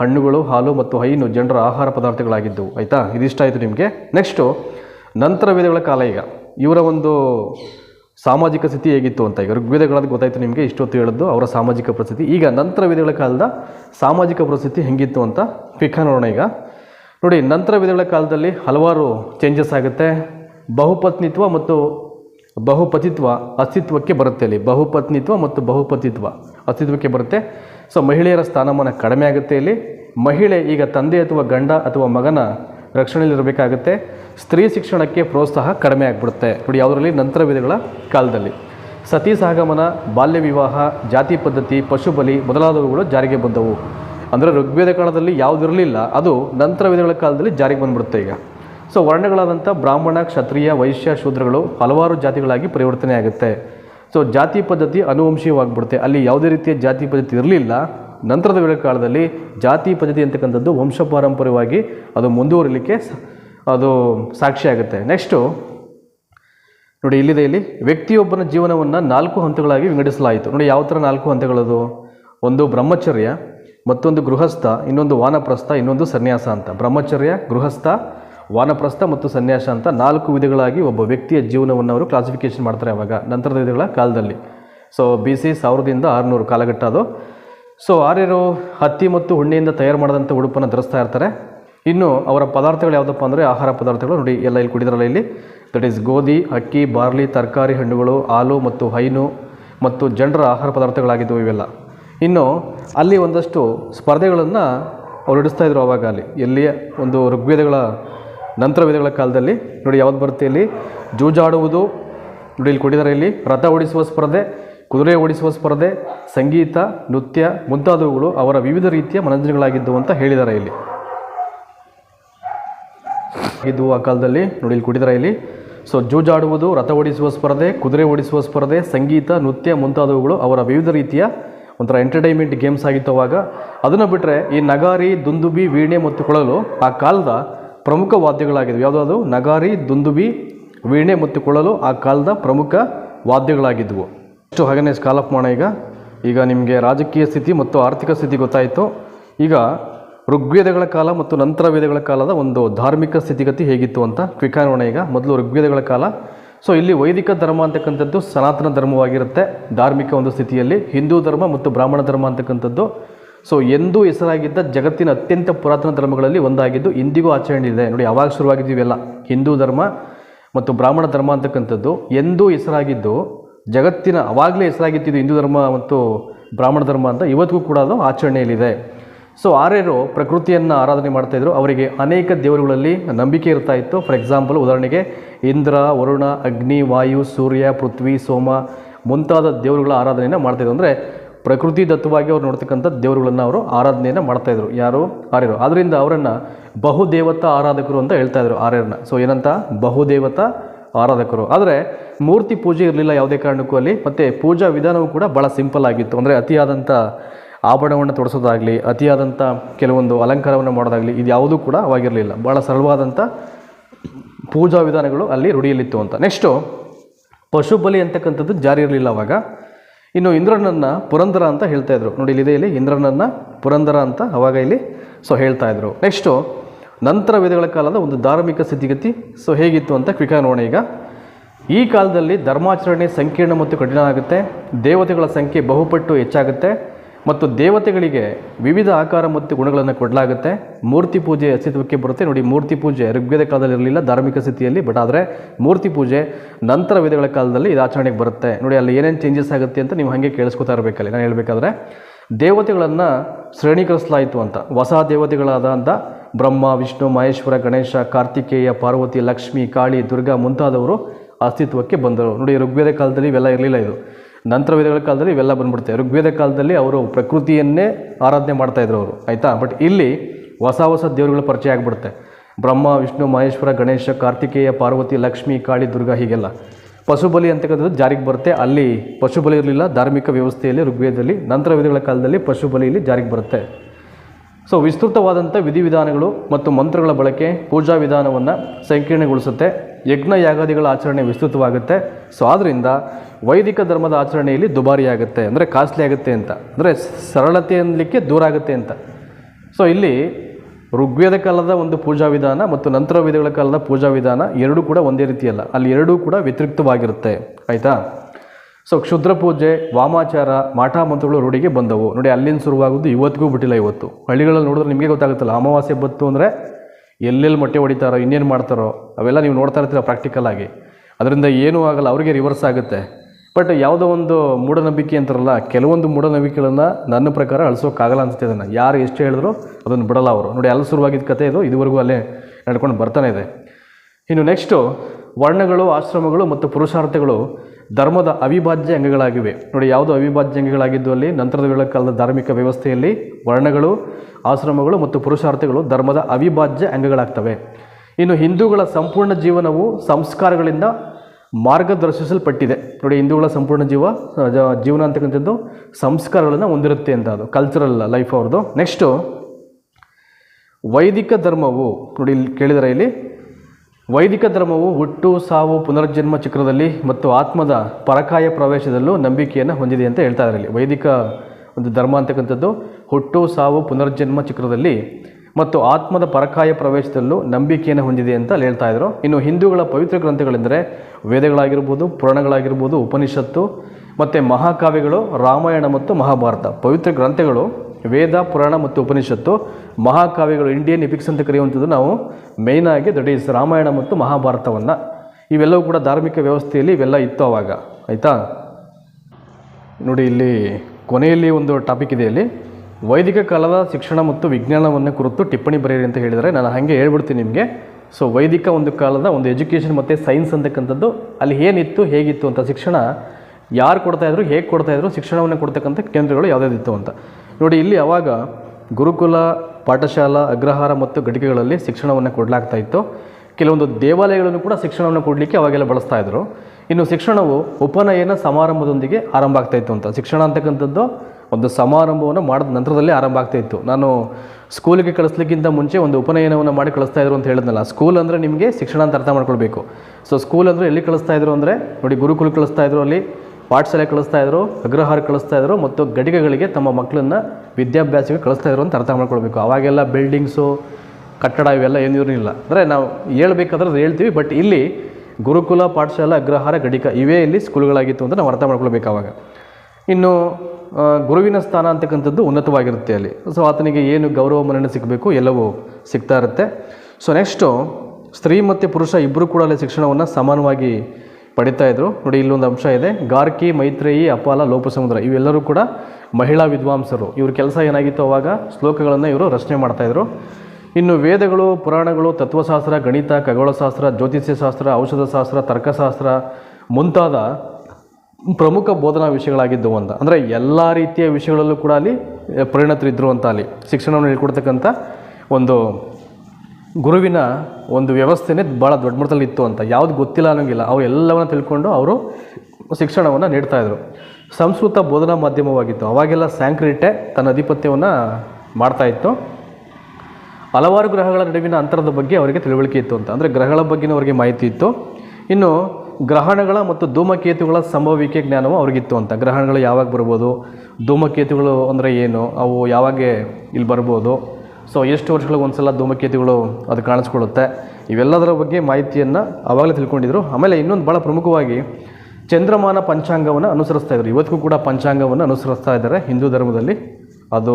ಹಣ್ಣುಗಳು, ಹಾಲು ಮತ್ತು ಹೈನು ಜನರ ಆಹಾರ ಪದಾರ್ಥಗಳಾಗಿದ್ದವು. ಆಯಿತಾ? ಇದಿಷ್ಟ ಆಯಿತು ನಿಮಗೆ? ನೆಕ್ಸ್ಟು ನಂತರ ವೇದಗಳ ಕಾಲ ಈಗ. ಇವರ ಒಂದು ಸಾಮಾಜಿಕ ಸ್ಥಿತಿ ಹೇಗಿತ್ತು ಅಂತ ಈಗ? ಋಗ್ವೇದಗಳದ್ದು ಗೊತ್ತಾಯಿತು ನಿಮಗೆ, ಇಷ್ಟೊತ್ತು ಹೇಳಿದ್ದು ಅವರ ಸಾಮಾಜಿಕ ಪರಿಸ್ಥಿತಿ. ಈಗ ನಂತರ ವೇದಗಳ ಕಾಲದ ಸಾಮಾಜಿಕ ಪರಿಸ್ಥಿತಿ ಹೆಂಗಿತ್ತು ಅಂತ ಪಿಕ್ಕ ನೋಡೋಣ ಈಗ. ನೋಡಿ, ನಂತರ ವೇದಗಳ ಕಾಲದಲ್ಲಿ ಹಲವಾರು ಚೇಂಜಸ್ ಆಗುತ್ತೆ. ಬಹುಪತ್ನಿತ್ವ ಮತ್ತು ಬಹುಪತಿತ್ವ ಅಸ್ತಿತ್ವಕ್ಕೆ ಬರುತ್ತೆ ಅಲ್ಲಿ. ಬಹುಪತ್ನಿತ್ವ ಮತ್ತು ಬಹುಪತಿತ್ವ ಅಸ್ತಿತ್ವಕ್ಕೆ ಬರುತ್ತೆ. ಸೊ ಮಹಿಳೆಯರ ಸ್ಥಾನಮಾನ ಕಡಿಮೆ ಆಗುತ್ತೆ ಇಲ್ಲಿ. ಮಹಿಳೆ ಈಗ ತಂದೆ ಅಥವಾ ಗಂಡ ಅಥವಾ ಮಗನ ರಕ್ಷಣೆಯಲ್ಲಿರಬೇಕಾಗುತ್ತೆ ಸ್ತ್ರೀ ಶಿಕ್ಷಣಕ್ಕೆ ಪ್ರೋತ್ಸಾಹ ಕಡಿಮೆ ಆಗಿಬಿಡುತ್ತೆ. ನೋಡಿ, ಯಾವುದರಲ್ಲಿ? ನಂತರ ವಿಧಗಳ ಕಾಲದಲ್ಲಿ. ಸತಿ ಸಹಗಮನ ಬಾಲ್ಯ ವಿವಾಹ, ಜಾತಿ ಪದ್ಧತಿ ಪಶುಬಲಿ ಮೊದಲಾದವುಗಳು ಜಾರಿಗೆ ಬಂದವು. ಅಂದರೆ ಋಗ್ವೇದ ಕಾಲದಲ್ಲಿ ಯಾವುದಿರಲಿಲ್ಲ. ಅದು ನಂತರ ವಿಧಗಳ ಕಾಲದಲ್ಲಿ ಜಾರಿಗೆ ಬಂದ್ಬಿಡುತ್ತೆ ಈಗ. ಸೊ ವರ್ಣಗಳಾದಂಥ ಬ್ರಾಹ್ಮಣ, ಕ್ಷತ್ರಿಯ, ವೈಶ್ಯ, ಶೂದ್ರಗಳು ಹಲವಾರು ಜಾತಿಗಳಾಗಿ ಪರಿವರ್ತನೆ ಆಗುತ್ತೆ. ಸೊ ಜಾತಿ ಪದ್ಧತಿ ಅನುವಂಶೀಯವಾಗಿಬಿಡುತ್ತೆ. ಅಲ್ಲಿ ಯಾವುದೇ ರೀತಿಯ ಜಾತಿ ಪದ್ಧತಿ ಇರಲಿಲ್ಲ. ನಂತರದ ವೇಳೆ ಕಾಲದಲ್ಲಿ ಜಾತಿ ಪದ್ಧತಿ ಅಂತಕ್ಕಂಥದ್ದು ವಂಶ ಪಾರಂಪರ್ಯವಾಗಿ ಅದು ಮುಂದುವರಿಲಿಕ್ಕೆ ಅದು ಸಾಕ್ಷಿಯಾಗುತ್ತೆ ನೆಕ್ಸ್ಟು ನೋಡಿ ಇಲ್ಲಿದೆ ಇಲ್ಲಿ. ವ್ಯಕ್ತಿಯೊಬ್ಬನ ಜೀವನವನ್ನು ನಾಲ್ಕು ಹಂತಗಳಾಗಿ ವಿಂಗಡಿಸಲಾಯಿತು. ನೋಡಿ ಯಾವ ಥರ ನಾಲ್ಕು ಹಂತಗಳದು? ಒಂದು ಬ್ರಹ್ಮಚರ್ಯ, ಮತ್ತೊಂದು ಗೃಹಸ್ಥ, ಇನ್ನೊಂದು ವಾನಪ್ರಸ್ಥ, ಇನ್ನೊಂದು ಸನ್ಯಾಸ ಅಂತ. ಬ್ರಹ್ಮಚರ್ಯ, ಗೃಹಸ್ಥ ವಾನಪ್ರಸ್ಥ ಮತ್ತು ಸನ್ಯಾಸ ಅಂತ ನಾಲ್ಕು ವಿಧಗಳಾಗಿ ಒಬ್ಬ ವ್ಯಕ್ತಿಯ ಜೀವನವನ್ನು ಅವರು ಕ್ಲಾಸಿಫಿಕೇಶನ್ ಮಾಡ್ತಾರೆ ಅವಾಗ. ನಂತರದ ವಿಧಗಳ ಕಾಲದಲ್ಲಿ. ಸೊ ಬಿ ಸಿ ಸಾವಿರದಿಂದ ಆರುನೂರು ಕಾಲಘಟ್ಟ ಅದು. ಸೊ ಆರ್ಯರು ಹತ್ತಿ ಮತ್ತು ಉಣ್ಣೆಯಿಂದ ತಯಾರು ಮಾಡಿದಂಥ ಉಡುಪನ್ನು ಧರಿಸ್ತಾ ಇರ್ತಾರೆ. ಇನ್ನು ಅವರ ಪದಾರ್ಥಗಳು ಯಾವುದಪ್ಪ ಅಂದರೆ ಆಹಾರ ಪದಾರ್ಥಗಳು ನೋಡಿ, ಎಲ್ಲ ಇಲ್ಲಿ ಕುಡಿದ್ರಲ್ಲ ಇಲ್ಲಿ. ದಟ್ ಈಸ್ ಗೋಧಿ, ಅಕ್ಕಿ, ಬಾರ್ಲಿ, ತರಕಾರಿ, ಹಣ್ಣುಗಳು, ಹಾಲು ಮತ್ತು ಹೈನು ಮತ್ತು ಜನರ ಆಹಾರ ಪದಾರ್ಥಗಳಾಗಿದ್ದವು ಇವೆಲ್ಲ. ಇನ್ನು ಅಲ್ಲಿ ಒಂದಷ್ಟು ಸ್ಪರ್ಧೆಗಳನ್ನು ಅವ್ರು ಇಡಿಸ್ತಾ ಇದ್ರು ಅವಾಗ ಅಲ್ಲಿ. ಎಲ್ಲಿಯ ಒಂದು ಋಗ್ವೇದಗಳ ನಂತರ ವೇದಗಳ ಕಾಲದಲ್ಲಿ ನೋಡಿ ಯಾವ್ದು ಬರುತ್ತೆ ಇಲ್ಲಿ? ಜೂಜಾಡುವುದು. ನೋಡಿ ಇಲ್ಲಿ ಕೊಟ್ಟಿದ್ದಾರೆ ಇಲ್ಲಿ. ರಥ ಓಡಿಸುವ ಸ್ಪರ್ಧೆ, ಕುದುರೆ ಓಡಿಸುವ ಸ್ಪರ್ಧೆ, ಸಂಗೀತ, ನೃತ್ಯ ಮುಂತಾದವುಗಳು ಅವರ ವಿವಿಧ ರೀತಿಯ ಮನೋರಂಜನೆಗಳಾಗಿದ್ದವು ಅಂತ ಹೇಳಿದ್ದಾರೆ ಇಲ್ಲಿ. ಇದು ಆ ಕಾಲದಲ್ಲಿ ನೋಡಿ ಇಲ್ಲಿ ಕೊಟ್ಟಿದ್ದಾರೆ ಇಲ್ಲಿ. ಸೊ ಜೂಜಾಡುವುದು, ರಥ ಓಡಿಸುವ ಸ್ಪರ್ಧೆ, ಕುದುರೆ ಓಡಿಸುವ ಸ್ಪರ್ಧೆ, ಸಂಗೀತ, ನೃತ್ಯ ಮುಂತಾದವುಗಳು ಅವರ ವಿವಿಧ ರೀತಿಯ ಒಂಥರ ಎಂಟರ್ಟೈನ್ಮೆಂಟ್ ಗೇಮ್ಸ್ ಆಗಿತ್ತು ಅವಾಗ. ಅದನ್ನು ಬಿಟ್ಟರೆ ಈ ನಗಾರಿ, ದುಂದುಬಿ, ವೀಣೆ ಮತ್ತು ಕೊಳಲು ಆ ಕಾಲದ ಪ್ರಮುಖ ವಾದ್ಯಗಳಾಗಿದ್ದವು ಯಾವುದಾದ್ರು? ನಗಾರಿ, ದುಂದುಬಿ, ವೀಣೆ ಮತ್ತು ಕೊಳಲು ಆ ಕಾಲದ ಪ್ರಮುಖ ವಾದ್ಯಗಳಾಗಿದ್ದವು ಇಷ್ಟು ಹಾಗೆಯೇ ಆಫ್ ಮಾಡೋಣ ಈಗ. ಈಗ ನಿಮಗೆ ರಾಜಕೀಯ ಸ್ಥಿತಿ ಮತ್ತು ಆರ್ಥಿಕ ಸ್ಥಿತಿ ಗೊತ್ತಾಯಿತು. ಈಗ ಋಗ್ವೇದಗಳ ಕಾಲ ಮತ್ತು ನಂತರ ವೇದಗಳ ಕಾಲದ ಒಂದು ಧಾರ್ಮಿಕ ಸ್ಥಿತಿಗತಿ ಹೇಗಿತ್ತು ಅಂತ ಕ್ವಿಕ್ ನೋಡೋಣ ಈಗ. ಮೊದಲು ಋಗ್ವೇದಗಳ ಕಾಲ. ಸೊ ಇಲ್ಲಿ ವೈದಿಕ ಧರ್ಮ ಅಂತಕ್ಕಂಥದ್ದು ಸನಾತನ ಧರ್ಮವಾಗಿರುತ್ತೆ. ಧಾರ್ಮಿಕ ಒಂದು ಸ್ಥಿತಿಯಲ್ಲಿ ಹಿಂದೂ ಧರ್ಮ ಮತ್ತು ಬ್ರಾಹ್ಮಣ ಧರ್ಮ ಅಂತಕ್ಕಂಥದ್ದು. ಸೊ ಎಂದೂ ಹೆಸರಾಗಿದ್ದ ಜಗತ್ತಿನ ಅತ್ಯಂತ ಪುರಾತನ ಧರ್ಮಗಳಲ್ಲಿ ಒಂದಾಗಿದ್ದು ಇಂದಿಗೂ ಆಚರಣೆ ಇದೆ. ನೋಡಿ, ಯಾವಾಗ ಶುರುವಾಗಿದ್ದು ಇವೆಲ್ಲ? ಹಿಂದೂ ಧರ್ಮ ಮತ್ತು ಬ್ರಾಹ್ಮಣ ಧರ್ಮ ಅಂತಕ್ಕಂಥದ್ದು. ಎಂದೂ ಹೆಸರಾಗಿದ್ದು, ಜಗತ್ತಿನ ಅವಾಗಲೇ ಹೆಸರಾಗಿತ್ತಿದ್ದು ಹಿಂದೂ ಧರ್ಮ ಮತ್ತು ಬ್ರಾಹ್ಮಣ ಧರ್ಮ ಅಂತ ಇವತ್ತಿಗೂ ಕೂಡ ಅದು ಆಚರಣೆಯಲ್ಲಿದೆ. ಸೊ ಆರ್ಯರು ಪ್ರಕೃತಿಯನ್ನು ಆರಾಧನೆ ಮಾಡ್ತಾಯಿದ್ರು ಅವರಿಗೆ ಅನೇಕ ದೇವರುಗಳಲ್ಲಿ ನಂಬಿಕೆ ಇರ್ತಾ ಇತ್ತು. ಫಾರ್ ಎಕ್ಸಾಂಪಲ್ ಉದಾಹರಣೆಗೆ ಇಂದ್ರ, ವರುಣ, ಅಗ್ನಿ, ವಾಯು, ಸೂರ್ಯ, ಪೃಥ್ವಿ, ಸೋಮ ಮುಂತಾದ ದೇವರುಗಳ ಆರಾಧನೆಯನ್ನು ಮಾಡ್ತಾಯಿದ್ರು ಅಂದರೆ ಪ್ರಕೃತಿ ದತ್ತವಾಗಿ ಅವ್ರು ನೋಡ್ತಕ್ಕಂಥ ದೇವರುಗಳನ್ನು ಅವರು ಆರಾಧನೆಯನ್ನು ಮಾಡ್ತಾಯಿದ್ರು ಯಾರು? ಆರ್ಯರು. ಆದ್ದರಿಂದ ಅವರನ್ನು ಬಹುದೇವತಾ ಆರಾಧಕರು ಅಂತ ಹೇಳ್ತಾ ಇದ್ರು ಆರ್ಯರನ್ನ. ಸೊ ಏನಂತ? ಬಹುದೇವತಾ ಆರಾಧಕರು. ಆದರೆ ಮೂರ್ತಿ ಪೂಜೆ ಇರಲಿಲ್ಲ ಯಾವುದೇ ಕಾರಣಕ್ಕೂ ಅಲ್ಲಿ. ಮತ್ತು ಪೂಜಾ ವಿಧಾನವೂ ಕೂಡ ಭಾಳ ಸಿಂಪಲ್ ಆಗಿತ್ತು. ಅಂದರೆ ಅತಿಯಾದಂಥ ಆಭರಣವನ್ನು ತೊಡಿಸೋದಾಗಲಿ ಅತಿಯಾದಂಥ ಕೆಲವೊಂದು ಅಲಂಕಾರವನ್ನು ಮಾಡೋದಾಗಲಿ, ಇದು ಯಾವುದೂ ಕೂಡ ಆಗಿರಲಿಲ್ಲ ಭಾಳ ಸರಳವಾದಂಥ ಪೂಜಾ ವಿಧಾನಗಳು ಅಲ್ಲಿ ರೂಢಿಯಲ್ಲಿತ್ತು ಅಂತ. ನೆಕ್ಸ್ಟು ಪಶುಬಲಿ ಅಂತಕ್ಕಂಥದ್ದು ಜಾರಿ ಇರಲಿಲ್ಲ ಅವಾಗ. ಇನ್ನು ಇಂದ್ರನನ್ನು ಪುರಂದರ ಅಂತ ಹೇಳ್ತಾ ಇದ್ರು. ನೋಡಿ ಇಲ್ಲಿದೆ ಇಲ್ಲಿ ಇಂದ್ರನನ್ನು ಪುರಂದರ ಅಂತ ಅವಾಗ ಇಲ್ಲಿ ಸೊ ಹೇಳ್ತಾ ಇದ್ರು. ನೆಕ್ಸ್ಟು ನಂತರ ವೇದಗಳ ಕಾಲದ ಒಂದು ಧಾರ್ಮಿಕ ಸ್ಥಿತಿಗತಿ. ಸೊ ಹೇಗಿತ್ತು ಅಂತ ಕ್ವಿಕ ನೋಡೋಣ ಈಗ. ಈ ಕಾಲದಲ್ಲಿ ಧರ್ಮಾಚರಣೆ ಸಂಕೀರ್ಣ ಮತ್ತು ಕಠಿಣ ಆಗುತ್ತೆ. ದೇವತೆಗಳ ಸಂಖ್ಯೆ ಬಹುಪಟ್ಟು ಹೆಚ್ಚಾಗುತ್ತೆ. ಮತ್ತು ದೇವತೆಗಳಿಗೆ ವಿವಿಧ ಆಕಾರ ಮತ್ತು ಗುಣಗಳನ್ನು ಕೊಡಲಾಗುತ್ತೆ. ಮೂರ್ತಿ ಪೂಜೆ ಅಸ್ತಿತ್ವಕ್ಕೆ ಬರುತ್ತೆ. ನೋಡಿ, ಮೂರ್ತಿ ಪೂಜೆ ಋಗ್ವೇದ ಕಾಲದಲ್ಲಿ ಇರಲಿಲ್ಲ, ಧಾರ್ಮಿಕ ಸ್ಥಿತಿಯಲ್ಲಿ ಬಟ್ ಆದರೆ ಮೂರ್ತಿ ಪೂಜೆ ನಂತರ ವೇದಗಳ ಕಾಲದಲ್ಲಿ ಇದು ಆಚರಣೆಗೆ ಬರುತ್ತೆ. ನೋಡಿ, ಅಲ್ಲಿ ಏನೇನು ಚೇಂಜಸ್ ಆಗುತ್ತೆ ಅಂತ ನೀವು ಹಾಗೆ ಕೇಳಿಸ್ಕೊತಾ ಇರಬೇಕಲ್ಲಿ. ನಾನು ಹೇಳಬೇಕಾದ್ರೆ, ದೇವತೆಗಳನ್ನು ಶ್ರೇಣೀಕರಿಸಲಾಯಿತು ಅಂತ. ಹೊಸ ದೇವತೆಗಳಾದ ಅಂತ ಬ್ರಹ್ಮ, ವಿಷ್ಣು, ಮಹೇಶ್ವರ, ಗಣೇಶ, ಕಾರ್ತಿಕೇಯ, ಪಾರ್ವತಿ, ಲಕ್ಷ್ಮಿ, ಕಾಳಿ, ದುರ್ಗಾ ಮುಂತಾದವರು ಅಸ್ತಿತ್ವಕ್ಕೆ ಬಂದರು. ನೋಡಿ, ಋಗ್ವೇದ ಕಾಲದಲ್ಲಿ ಇವೆಲ್ಲ ಇರಲಿಲ್ಲ ಇದು. ನಂತರ ವೇದಗಳ ಕಾಲದಲ್ಲಿ ಇವೆಲ್ಲ ಬಂದ್ಬಿಡುತ್ತೆ ಋಗ್ವೇದ ಕಾಲದಲ್ಲಿ ಅವರು ಪ್ರಕೃತಿಯನ್ನೇ ಆರಾಧನೆ ಮಾಡ್ತಾ ಇದ್ರು ಅವರು, ಆಯಿತಾ? ಬಟ್ ಇಲ್ಲಿ ಹೊಸ ಹೊಸ ದೇವರುಗಳ ಪರಿಚಯ ಆಗಿಬಿಡುತ್ತೆ. ಬ್ರಹ್ಮ, ವಿಷ್ಣು, ಮಹೇಶ್ವರ, ಗಣೇಶ, ಕಾರ್ತಿಕೇಯ, ಪಾರ್ವತಿ, ಲಕ್ಷ್ಮಿ, ಕಾಳಿ, ದುರ್ಗಾ ಹೀಗೆಲ್ಲ. ಪಶುಬಲಿ ಅಂತಕ್ಕಂಥದ್ದು ಜಾರಿಗೆ ಬರುತ್ತೆ. ಅಲ್ಲಿ ಪಶುಬಲಿ ಇರಲಿಲ್ಲ, ಧಾರ್ಮಿಕ ವ್ಯವಸ್ಥೆಯಲ್ಲಿ ಋಗ್ವೇದದಲ್ಲಿ ನಂತರ ವೇದಗಳ ಕಾಲದಲ್ಲಿ ಪಶುಬಲಿಯಲ್ಲಿ ಜಾರಿಗೆ ಬರುತ್ತೆ. ಸೊ ವಿಸ್ತೃತವಾದಂಥ ವಿಧಿವಿಧಾನಗಳು ಮತ್ತು ಮಂತ್ರಗಳ ಬಳಕೆ ಪೂಜಾ ವಿಧಾನವನ್ನು ಸಂಕೀರ್ಣಗೊಳಿಸುತ್ತೆ. ಯಜ್ಞ ಯಾಗಾದಿಗಳ ಆಚರಣೆ ವಿಸ್ತೃತವಾಗುತ್ತೆ. ಸೊ ಆದ್ದರಿಂದ ವೈದಿಕ ಧರ್ಮದ ಆಚರಣೆಯಲ್ಲಿ ದುಬಾರಿಯಾಗುತ್ತೆ. ಅಂದರೆ ಕಾಸ್ಟ್ಲಿ ಆಗುತ್ತೆ ಅಂತ. ಅಂದರೆ ಸರಳತೆ ಅನ್ನಲಿಕ್ಕೆ ದೂರ ಆಗುತ್ತೆ ಅಂತ. ಸೊ ಇಲ್ಲಿ ಋಗ್ವೇದ ಕಾಲದ ಒಂದು ಪೂಜಾ ವಿಧಾನ ಮತ್ತು ನಂತರ ವೇದಗಳ ಕಾಲದ ಪೂಜಾ ವಿಧಾನ ಎರಡೂ ಕೂಡ ಒಂದೇ ರೀತಿಯಲ್ಲ. ಅಲ್ಲಿ ಎರಡೂ ಕೂಡ ವ್ಯತಿರಿಕ್ತವಾಗಿರುತ್ತೆ. ಆಯಿತಾ? ಸೊ ಕ್ಷುದ್ರ ಪೂಜೆ, ವಾಮಾಚಾರ ಮಂತ್ರಗಳು ರೂಢಿಗೆ ಬಂದವು. ನೋಡಿ, ಅಲ್ಲಿಂದ ಶುರುವಾಗೋದು ಇವತ್ತಿಗೂ ಬಿಟ್ಟಿಲ್ಲ ಇವತ್ತು. ಹಳ್ಳಿಗಳಲ್ಲಿ ನೋಡಿದ್ರೆ ನಿಮಗೆ ಗೊತ್ತಾಗುತ್ತಲ್ಲ, ಅಮಾವಾಸ್ಯೆ ಬತ್ತು ಅಂದರೆ ಎಲ್ಲೆಲ್ಲಿ ಮೊಟ್ಟೆ ಹೊಡಿತಾರೋ, ಇನ್ನೇನು ಮಾಡ್ತಾರೋ, ಅವೆಲ್ಲ ನೀವು ನೋಡ್ತಾ ಇರ್ತೀರ ಪ್ರಾಕ್ಟಿಕಲ್ ಆಗಿ. ಅದರಿಂದ ಏನೂ ಆಗಲ್ಲ, ಅವರಿಗೆ ರಿವರ್ಸ್ ಆಗುತ್ತೆ. ಬಟ್ ಯಾವುದೋ ಒಂದು ಮೂಢನಂಬಿಕೆ ಅಂತಾರಲ್ಲ, ಕೆಲವೊಂದು ಮೂಢನಂಬಿಕೆಗಳನ್ನು ನನ್ನ ಪ್ರಕಾರ ಅಳಿಸೋಕ್ಕಾಗಲ್ಲ ಅನಿಸುತ್ತೆ ಅದನ್ನು ಯಾರು ಎಷ್ಟು ಹೇಳಿದ್ರು ಅದನ್ನು ಬಿಡಲ್ಲ ಅವರು. ನೋಡಿ, ಅಲ್ಲಿ ಶುರುವಾಗಿದ್ದ ಕತೆ ಇದು, ಇದುವರೆಗೂ ಅಲ್ಲೇ ನಡ್ಕೊಂಡು ಬರ್ತಾನೆ ಇದೆ. ಇನ್ನು ನೆಕ್ಸ್ಟು ವರ್ಣಗಳು, ಆಶ್ರಮಗಳು ಮತ್ತು ಪುರುಷಾರ್ಥಗಳು ಧರ್ಮದ ಅವಿಭಾಜ್ಯ ಅಂಗಗಳಾಗಿವೆ. ನೋಡಿ, ಯಾವುದು ಅವಿಭಾಜ್ಯ ಅಂಗಗಳಾಗಿದ್ದು ಅಲ್ಲಿ? ನಂತರದ ವೇಳಕಾಲದ ಧಾರ್ಮಿಕ ವ್ಯವಸ್ಥೆಯಲ್ಲಿ ವರ್ಣಗಳು, ಆಶ್ರಮಗಳು ಮತ್ತು ಪುರುಷಾರ್ಥಗಳು ಧರ್ಮದ ಅವಿಭಾಜ್ಯ ಅಂಗಗಳಾಗ್ತವೆ. ಇನ್ನು ಹಿಂದೂಗಳ ಸಂಪೂರ್ಣ ಜೀವನವು ಸಂಸ್ಕಾರಗಳಿಂದ ಮಾರ್ಗದರ್ಶಿಸಲ್ಪಟ್ಟಿದೆ. ನೋಡಿ, ಹಿಂದೂಗಳ ಸಂಪೂರ್ಣ ಜೀವ ಜೀವನ ಅಂತಕ್ಕಂಥದ್ದು ಸಂಸ್ಕಾರಗಳನ್ನು ಹೊಂದಿರುತ್ತೆ ಅಂತ ಅದು ಕಲ್ಚರಲ್ ಲೈಫ್ ಅವ್ರದ್ದು. ನೆಕ್ಸ್ಟು ವೈದಿಕ ಧರ್ಮವು, ನೋಡಿ, ಇಲ್ಲಿ ಕೇಳಿದರೆ ಇಲ್ಲಿ. ವೈದಿಕ ಧರ್ಮವು ಹುಟ್ಟು, ಸಾವು, ಪುನರ್ಜನ್ಮ ಚಕ್ರದಲ್ಲಿ ಮತ್ತು ಆತ್ಮದ ಪರಕಾಯ ಪ್ರವೇಶದಲ್ಲೂ ನಂಬಿಕೆಯನ್ನು ಹೊಂದಿದೆ ಅಂತ ಹೇಳ್ತಾ ಇದರಲ್ಲಿ. ವೈದಿಕ ಒಂದು ಧರ್ಮ ಅಂತಕ್ಕಂಥದ್ದು ಹುಟ್ಟು, ಸಾವು, ಪುನರ್ಜನ್ಮ ಚಕ್ರದಲ್ಲಿ ಮತ್ತು ಆತ್ಮದ ಪರಕಾಯ ಪ್ರವೇಶದಲ್ಲೂ ನಂಬಿಕೆಯನ್ನು ಹೊಂದಿದೆ ಅಂತ ಹೇಳ್ತಾ ಇದ್ರು. ಇನ್ನು ಹಿಂದೂಗಳ ಪವಿತ್ರ ಗ್ರಂಥಗಳೆಂದರೆ ವೇದಗಳಾಗಿರ್ಬೋದು, ಪುರಾಣಗಳಾಗಿರ್ಬೋದು, ಉಪನಿಷತ್ತು ಮತ್ತು ಮಹಾಕಾವ್ಯಗಳು, ರಾಮಾಯಣ ಮತ್ತು ಮಹಾಭಾರತ. ಪವಿತ್ರ ಗ್ರಂಥಗಳು ವೇದ, ಪುರಾಣ ಮತ್ತು ಉಪನಿಷತ್ತು ಮಹಾಕಾವ್ಯಗಳು ಇಂಡಿಯನ್ ಎಪಿಕ್ಸ್ ಅಂತ ಕರೆಯುವಂಥದ್ದು ನಾವು ಮೇಯ್ನಾಗಿ ದಟ್ ಈಸ್ ರಾಮಾಯಣ ಮತ್ತು ಮಹಾಭಾರತವನ್ನು. ಇವೆಲ್ಲವೂ ಕೂಡ ಧಾರ್ಮಿಕ ವ್ಯವಸ್ಥೆಯಲ್ಲಿ ಇವೆಲ್ಲ ಇತ್ತು ಅವಾಗ. ಆಯಿತಾ? ನೋಡಿ, ಇಲ್ಲಿ ಕೊನೆಯಲ್ಲಿ ಒಂದು ಟಾಪಿಕ್ ಇದೆ ಇಲ್ಲಿ. ವೈದಿಕ ಕಾಲದ ಶಿಕ್ಷಣ ಮತ್ತು ವಿಜ್ಞಾನವನ್ನು ಕುರಿತು ಟಿಪ್ಪಣಿ ಬರೆಯಿರಿ ಅಂತ ಹೇಳಿದರೆ ನಾನು ಹಾಗೆ ಹೇಳ್ಬಿಡ್ತೀನಿ ನಿಮಗೆ. ಸೊ ವೈದಿಕ ಒಂದು ಕಾಲದ ಒಂದು ಎಜುಕೇಷನ್ ಮತ್ತು ಸೈನ್ಸ್ ಅಂತಕ್ಕಂಥದ್ದು ಅಲ್ಲಿ ಏನಿತ್ತು, ಹೇಗಿತ್ತು ಅಂತ ಶಿಕ್ಷಣ ಯಾರು ಕೊಡ್ತಾಯಿದ್ರು ಹೇಗೆ ಕೊಡ್ತಾಯಿದ್ರು ಶಿಕ್ಷಣವನ್ನು ಕೊಡ್ತಕ್ಕಂಥ ಕೇಂದ್ರಗಳು ಯಾವುದಾದಿತ್ತು ಅಂತ. ನೋಡಿ, ಇಲ್ಲಿ ಅವಾಗ ಗುರುಕುಲ, ಪಾಠಶಾಲಾ, ಅಗ್ರಹಾರ ಮತ್ತು ಘಟಿಕೆಗಳಲ್ಲಿ ಶಿಕ್ಷಣವನ್ನು ಕೊಡಲಾಗ್ತಾ ಇತ್ತು. ಕೆಲವೊಂದು ದೇವಾಲಯಗಳನ್ನು ಕೂಡ ಶಿಕ್ಷಣವನ್ನು ಕೊಡಲಿಕ್ಕೆ ಅವಾಗೆಲ್ಲ ಬಳಸ್ತಾ ಇದ್ರು. ಇನ್ನು ಶಿಕ್ಷಣವು ಉಪನಯನ ಸಮಾರಂಭದೊಂದಿಗೆ ಆರಂಭ ಆಗ್ತಾ ಇತ್ತು ಅಂತ. ಶಿಕ್ಷಣ ಅಂತಕ್ಕಂಥದ್ದು ಒಂದು ಸಮಾರಂಭವನ್ನು ಮಾಡಿದ ನಂತರದಲ್ಲಿ ಆರಂಭ ಆಗ್ತಾ ಇತ್ತು. ನಾನು ಸ್ಕೂಲಿಗೆ ಕಳಿಸ್ಲಿಕ್ಕಿಂತ ಮುಂಚೆ ಒಂದು ಉಪನಯನವನ್ನು ಮಾಡಿ ಕಳಿಸ್ತಾ ಇದ್ರು ಅಂತ ಹೇಳಿದ್ನಲ್ಲ, ಸ್ಕೂಲ್ ಅಂದರೆ ನಿಮಗೆ ಶಿಕ್ಷಣ ಅಂತ ಅರ್ಥ ಮಾಡ್ಕೊಳ್ಬೇಕು. ಸೊ, ಸ್ಕೂಲ್ ಅಂದರೆ ಎಲ್ಲಿ ಕಳಿಸ್ತಾ ಇದ್ರು ಅಂದರೆ, ನೋಡಿ, ಗುರುಕುಲ ಕಳಿಸ್ತಾ ಇದ್ರು ಅಲ್ಲಿ. ಪಾಠಶಾಲೆ ಕಳಿಸ್ತಾ ಇದ್ರು, ಅಗ್ರಹಾರ ಕಳಿಸ್ತಾ ಇದ್ರು ಮತ್ತು ಗಡಿಗೆಗಳಿಗೆ ತಮ್ಮ ಮಕ್ಕಳನ್ನ ವಿದ್ಯಾಭ್ಯಾಸಕ್ಕೆ ಕಳಿಸ್ತಾ ಇದ್ರು ಅಂತ ಅರ್ಥ ಮಾಡ್ಕೊಳ್ಬೇಕು. ಅವಾಗೆಲ್ಲ ಬಿಲ್ಡಿಂಗ್ಸು ಕಟ್ಟಡ ಇವೆಲ್ಲ ಏನೂ ಇರಲಿಲ್ಲ ಅಂದರೆ ನಾವು ಹೇಳ್ಬೇಕಾದ್ರೆ ಹೇಳ್ತೀವಿ ಬಟ್ ಇಲ್ಲಿ ಗುರುಕುಲ, ಪಾಠಶಾಲೆ, ಅಗ್ರಹಾರ, ಗಡಿಕ ಇವೇ ಇಲ್ಲಿ ಸ್ಕೂಲ್ಗಳಾಗಿತ್ತು ಅಂತ ನಾವು ಅರ್ಥ ಮಾಡ್ಕೊಳ್ಬೇಕು ಅವಾಗ ಇನ್ನು ಗುರುವಿನ ಸ್ಥಾನ ಅಂತಕ್ಕಂಥದ್ದು ಉನ್ನತವಾಗಿರುತ್ತೆ ಅಲ್ಲಿ. ಸೊ ಆತನಿಗೆ ಏನು ಗೌರವ ಮನ್ನಣೆ ಸಿಗಬೇಕು ಎಲ್ಲವೂ ಸಿಗ್ತಾ ಇರುತ್ತೆ. ಸೊ ನೆಕ್ಸ್ಟು ಸ್ತ್ರೀ ಮತ್ತು ಪುರುಷ ಇಬ್ಬರು ಕೂಡ ಅಲ್ಲಿ ಶಿಕ್ಷಣವನ್ನು ಸಮಾನವಾಗಿ ಪಡಿತಾ ಇದ್ರು. ನೋಡಿ, ಇಲ್ಲೊಂದು ಅಂಶ ಇದೆ. ಗಾರ್ಕಿ, ಮೈತ್ರೇಯಿ, ಅಪಾಲ, ಲೋಪಸಮುದ್ರ ಇವೆಲ್ಲರೂ ಕೂಡ ಮಹಿಳಾ ವಿದ್ವಾಂಸರು. ಇವ್ರ ಕೆಲಸ ಏನಾಗಿತ್ತು ಅವಾಗ? ಶ್ಲೋಕಗಳನ್ನು ಇವರು ರಚನೆ ಮಾಡ್ತಾಯಿದ್ರು ಇನ್ನು ವೇದಗಳು, ಪುರಾಣಗಳು, ತತ್ವಶಾಸ್ತ್ರ, ಗಣಿತ, ಖಗೋಳಶಾಸ್ತ್ರ, ಜ್ಯೋತಿಷ್ಯಶಾಸ್ತ್ರ, ಔಷಧಶಾಸ್ತ್ರ, ತರ್ಕಶಾಸ್ತ್ರ ಮುಂತಾದ ಪ್ರಮುಖ ಬೋಧನಾ ವಿಷಯಗಳಾಗಿದ್ದವು ಅಂತ. ಅಂದರೆ ಎಲ್ಲ ರೀತಿಯ ವಿಷಯಗಳಲ್ಲೂ ಕೂಡ ಅಲ್ಲಿ ಪರಿಣತರಿದ್ದರು ಅಂತ ಅಲ್ಲಿ. ಶಿಕ್ಷಣವನ್ನು ಹೇಳ್ಕೊಡ್ತಕ್ಕಂಥ ಒಂದು ಗುರುವಿನ ಒಂದು ವ್ಯವಸ್ಥೆನೇ ಭಾಳ ದೊಡ್ಡ ಮಟ್ಟದಲ್ಲಿ ಇತ್ತು ಅಂತ. ಯಾವುದು ಗೊತ್ತಿಲ್ಲ ಅನ್ನೋಂಗಿಲ್ಲ. ಅವು ಎಲ್ಲವನ್ನು ತಿಳ್ಕೊಂಡು ಅವರು ಶಿಕ್ಷಣವನ್ನು ನೀಡ್ತಾಯಿದ್ರು ಸಂಸ್ಕೃತ ಬೋಧನಾ ಮಾಧ್ಯಮವಾಗಿತ್ತು. ಅವಾಗೆಲ್ಲ ಸ್ಯಾಂಕ್ರಿಟೆ ತನ್ನ ಅಧಿಪತ್ಯವನ್ನು ಮಾಡ್ತಾಯಿತ್ತು ಹಲವಾರು ಗ್ರಹಗಳ ನಡುವಿನ ಅಂತರದ ಬಗ್ಗೆ ಅವರಿಗೆ ತಿಳುವಳಿಕೆ ಇತ್ತು ಅಂತ. ಅಂದರೆ ಗ್ರಹಗಳ ಬಗ್ಗೆನೂ ಅವರಿಗೆ ಮಾಹಿತಿ ಇತ್ತು. ಇನ್ನು ಗ್ರಹಣಗಳ ಮತ್ತು ಧೂಮಕೇತುಗಳ ಸಂಭವಿಕೆ ಜ್ಞಾನವು ಅವ್ರಿಗಿತ್ತು ಅಂತ. ಗ್ರಹಣಗಳು ಯಾವಾಗ ಬರ್ಬೋದು, ಧೂಮಕೇತುಗಳು ಅಂದರೆ ಏನು, ಅವು ಯಾವಾಗ ಇಲ್ಲಿ ಬರ್ಬೋದು ಸೊ ಎಷ್ಟು ವರ್ಷಗಳಿಗೆ ಒಂದ್ಸಲ ಧೂಮಕೇತುಗಳು ಅದು ಕಾಣಿಸ್ಕೊಳ್ಳುತ್ತೆ. ಇವೆಲ್ಲದರ ಬಗ್ಗೆ ಮಾಹಿತಿಯನ್ನು ಅವಾಗಲೇ ತಿಳ್ಕೊಂಡಿದ್ರು. ಆಮೇಲೆ ಇನ್ನೊಂದು ಭಾಳ ಪ್ರಮುಖವಾಗಿ ಚಂದ್ರಮಾನ ಪಂಚಾಂಗವನ್ನು ಅನುಸರಿಸ್ತಾ ಇದ್ದರು ಇವತ್ತಿಗೂ ಕೂಡ ಪಂಚಾಂಗವನ್ನು ಅನುಸರಿಸ್ತಾ ಇದ್ದಾರೆ ಹಿಂದೂ ಧರ್ಮದಲ್ಲಿ. ಅದು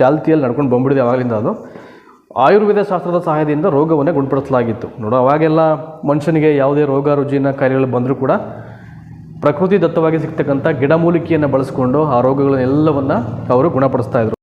ಚಾಲ್ತಿಯಲ್ಲಿ ನಡ್ಕೊಂಡು ಬಂದ್ಬಿಡಿದೆ ಆವಾಗಲಿಂದ ಅದು. ಆಯುರ್ವೇದ ಶಾಸ್ತ್ರದ ಸಹಾಯದಿಂದ ರೋಗವನ್ನು ಗುಣಪಡಿಸಲಾಗಿತ್ತು. ನೋಡು, ಅವಾಗೆಲ್ಲ ಮನುಷ್ಯನಿಗೆ ಯಾವುದೇ ರೋಗ, ರುಜಿನ ಕಾಯಿಲೆಗಳು ಬಂದರೂ ಕೂಡ ಪ್ರಕೃತಿ ದತ್ತವಾಗಿ ಸಿಗ್ತಕ್ಕಂಥ ಗಿಡಮೂಲಿಕೆಯನ್ನು ಬಳಸ್ಕೊಂಡು ಆ ರೋಗಗಳನ್ನೆಲ್ಲವನ್ನು ಅವರು ಗುಣಪಡಿಸ್ತಾ ಇದ್ರು.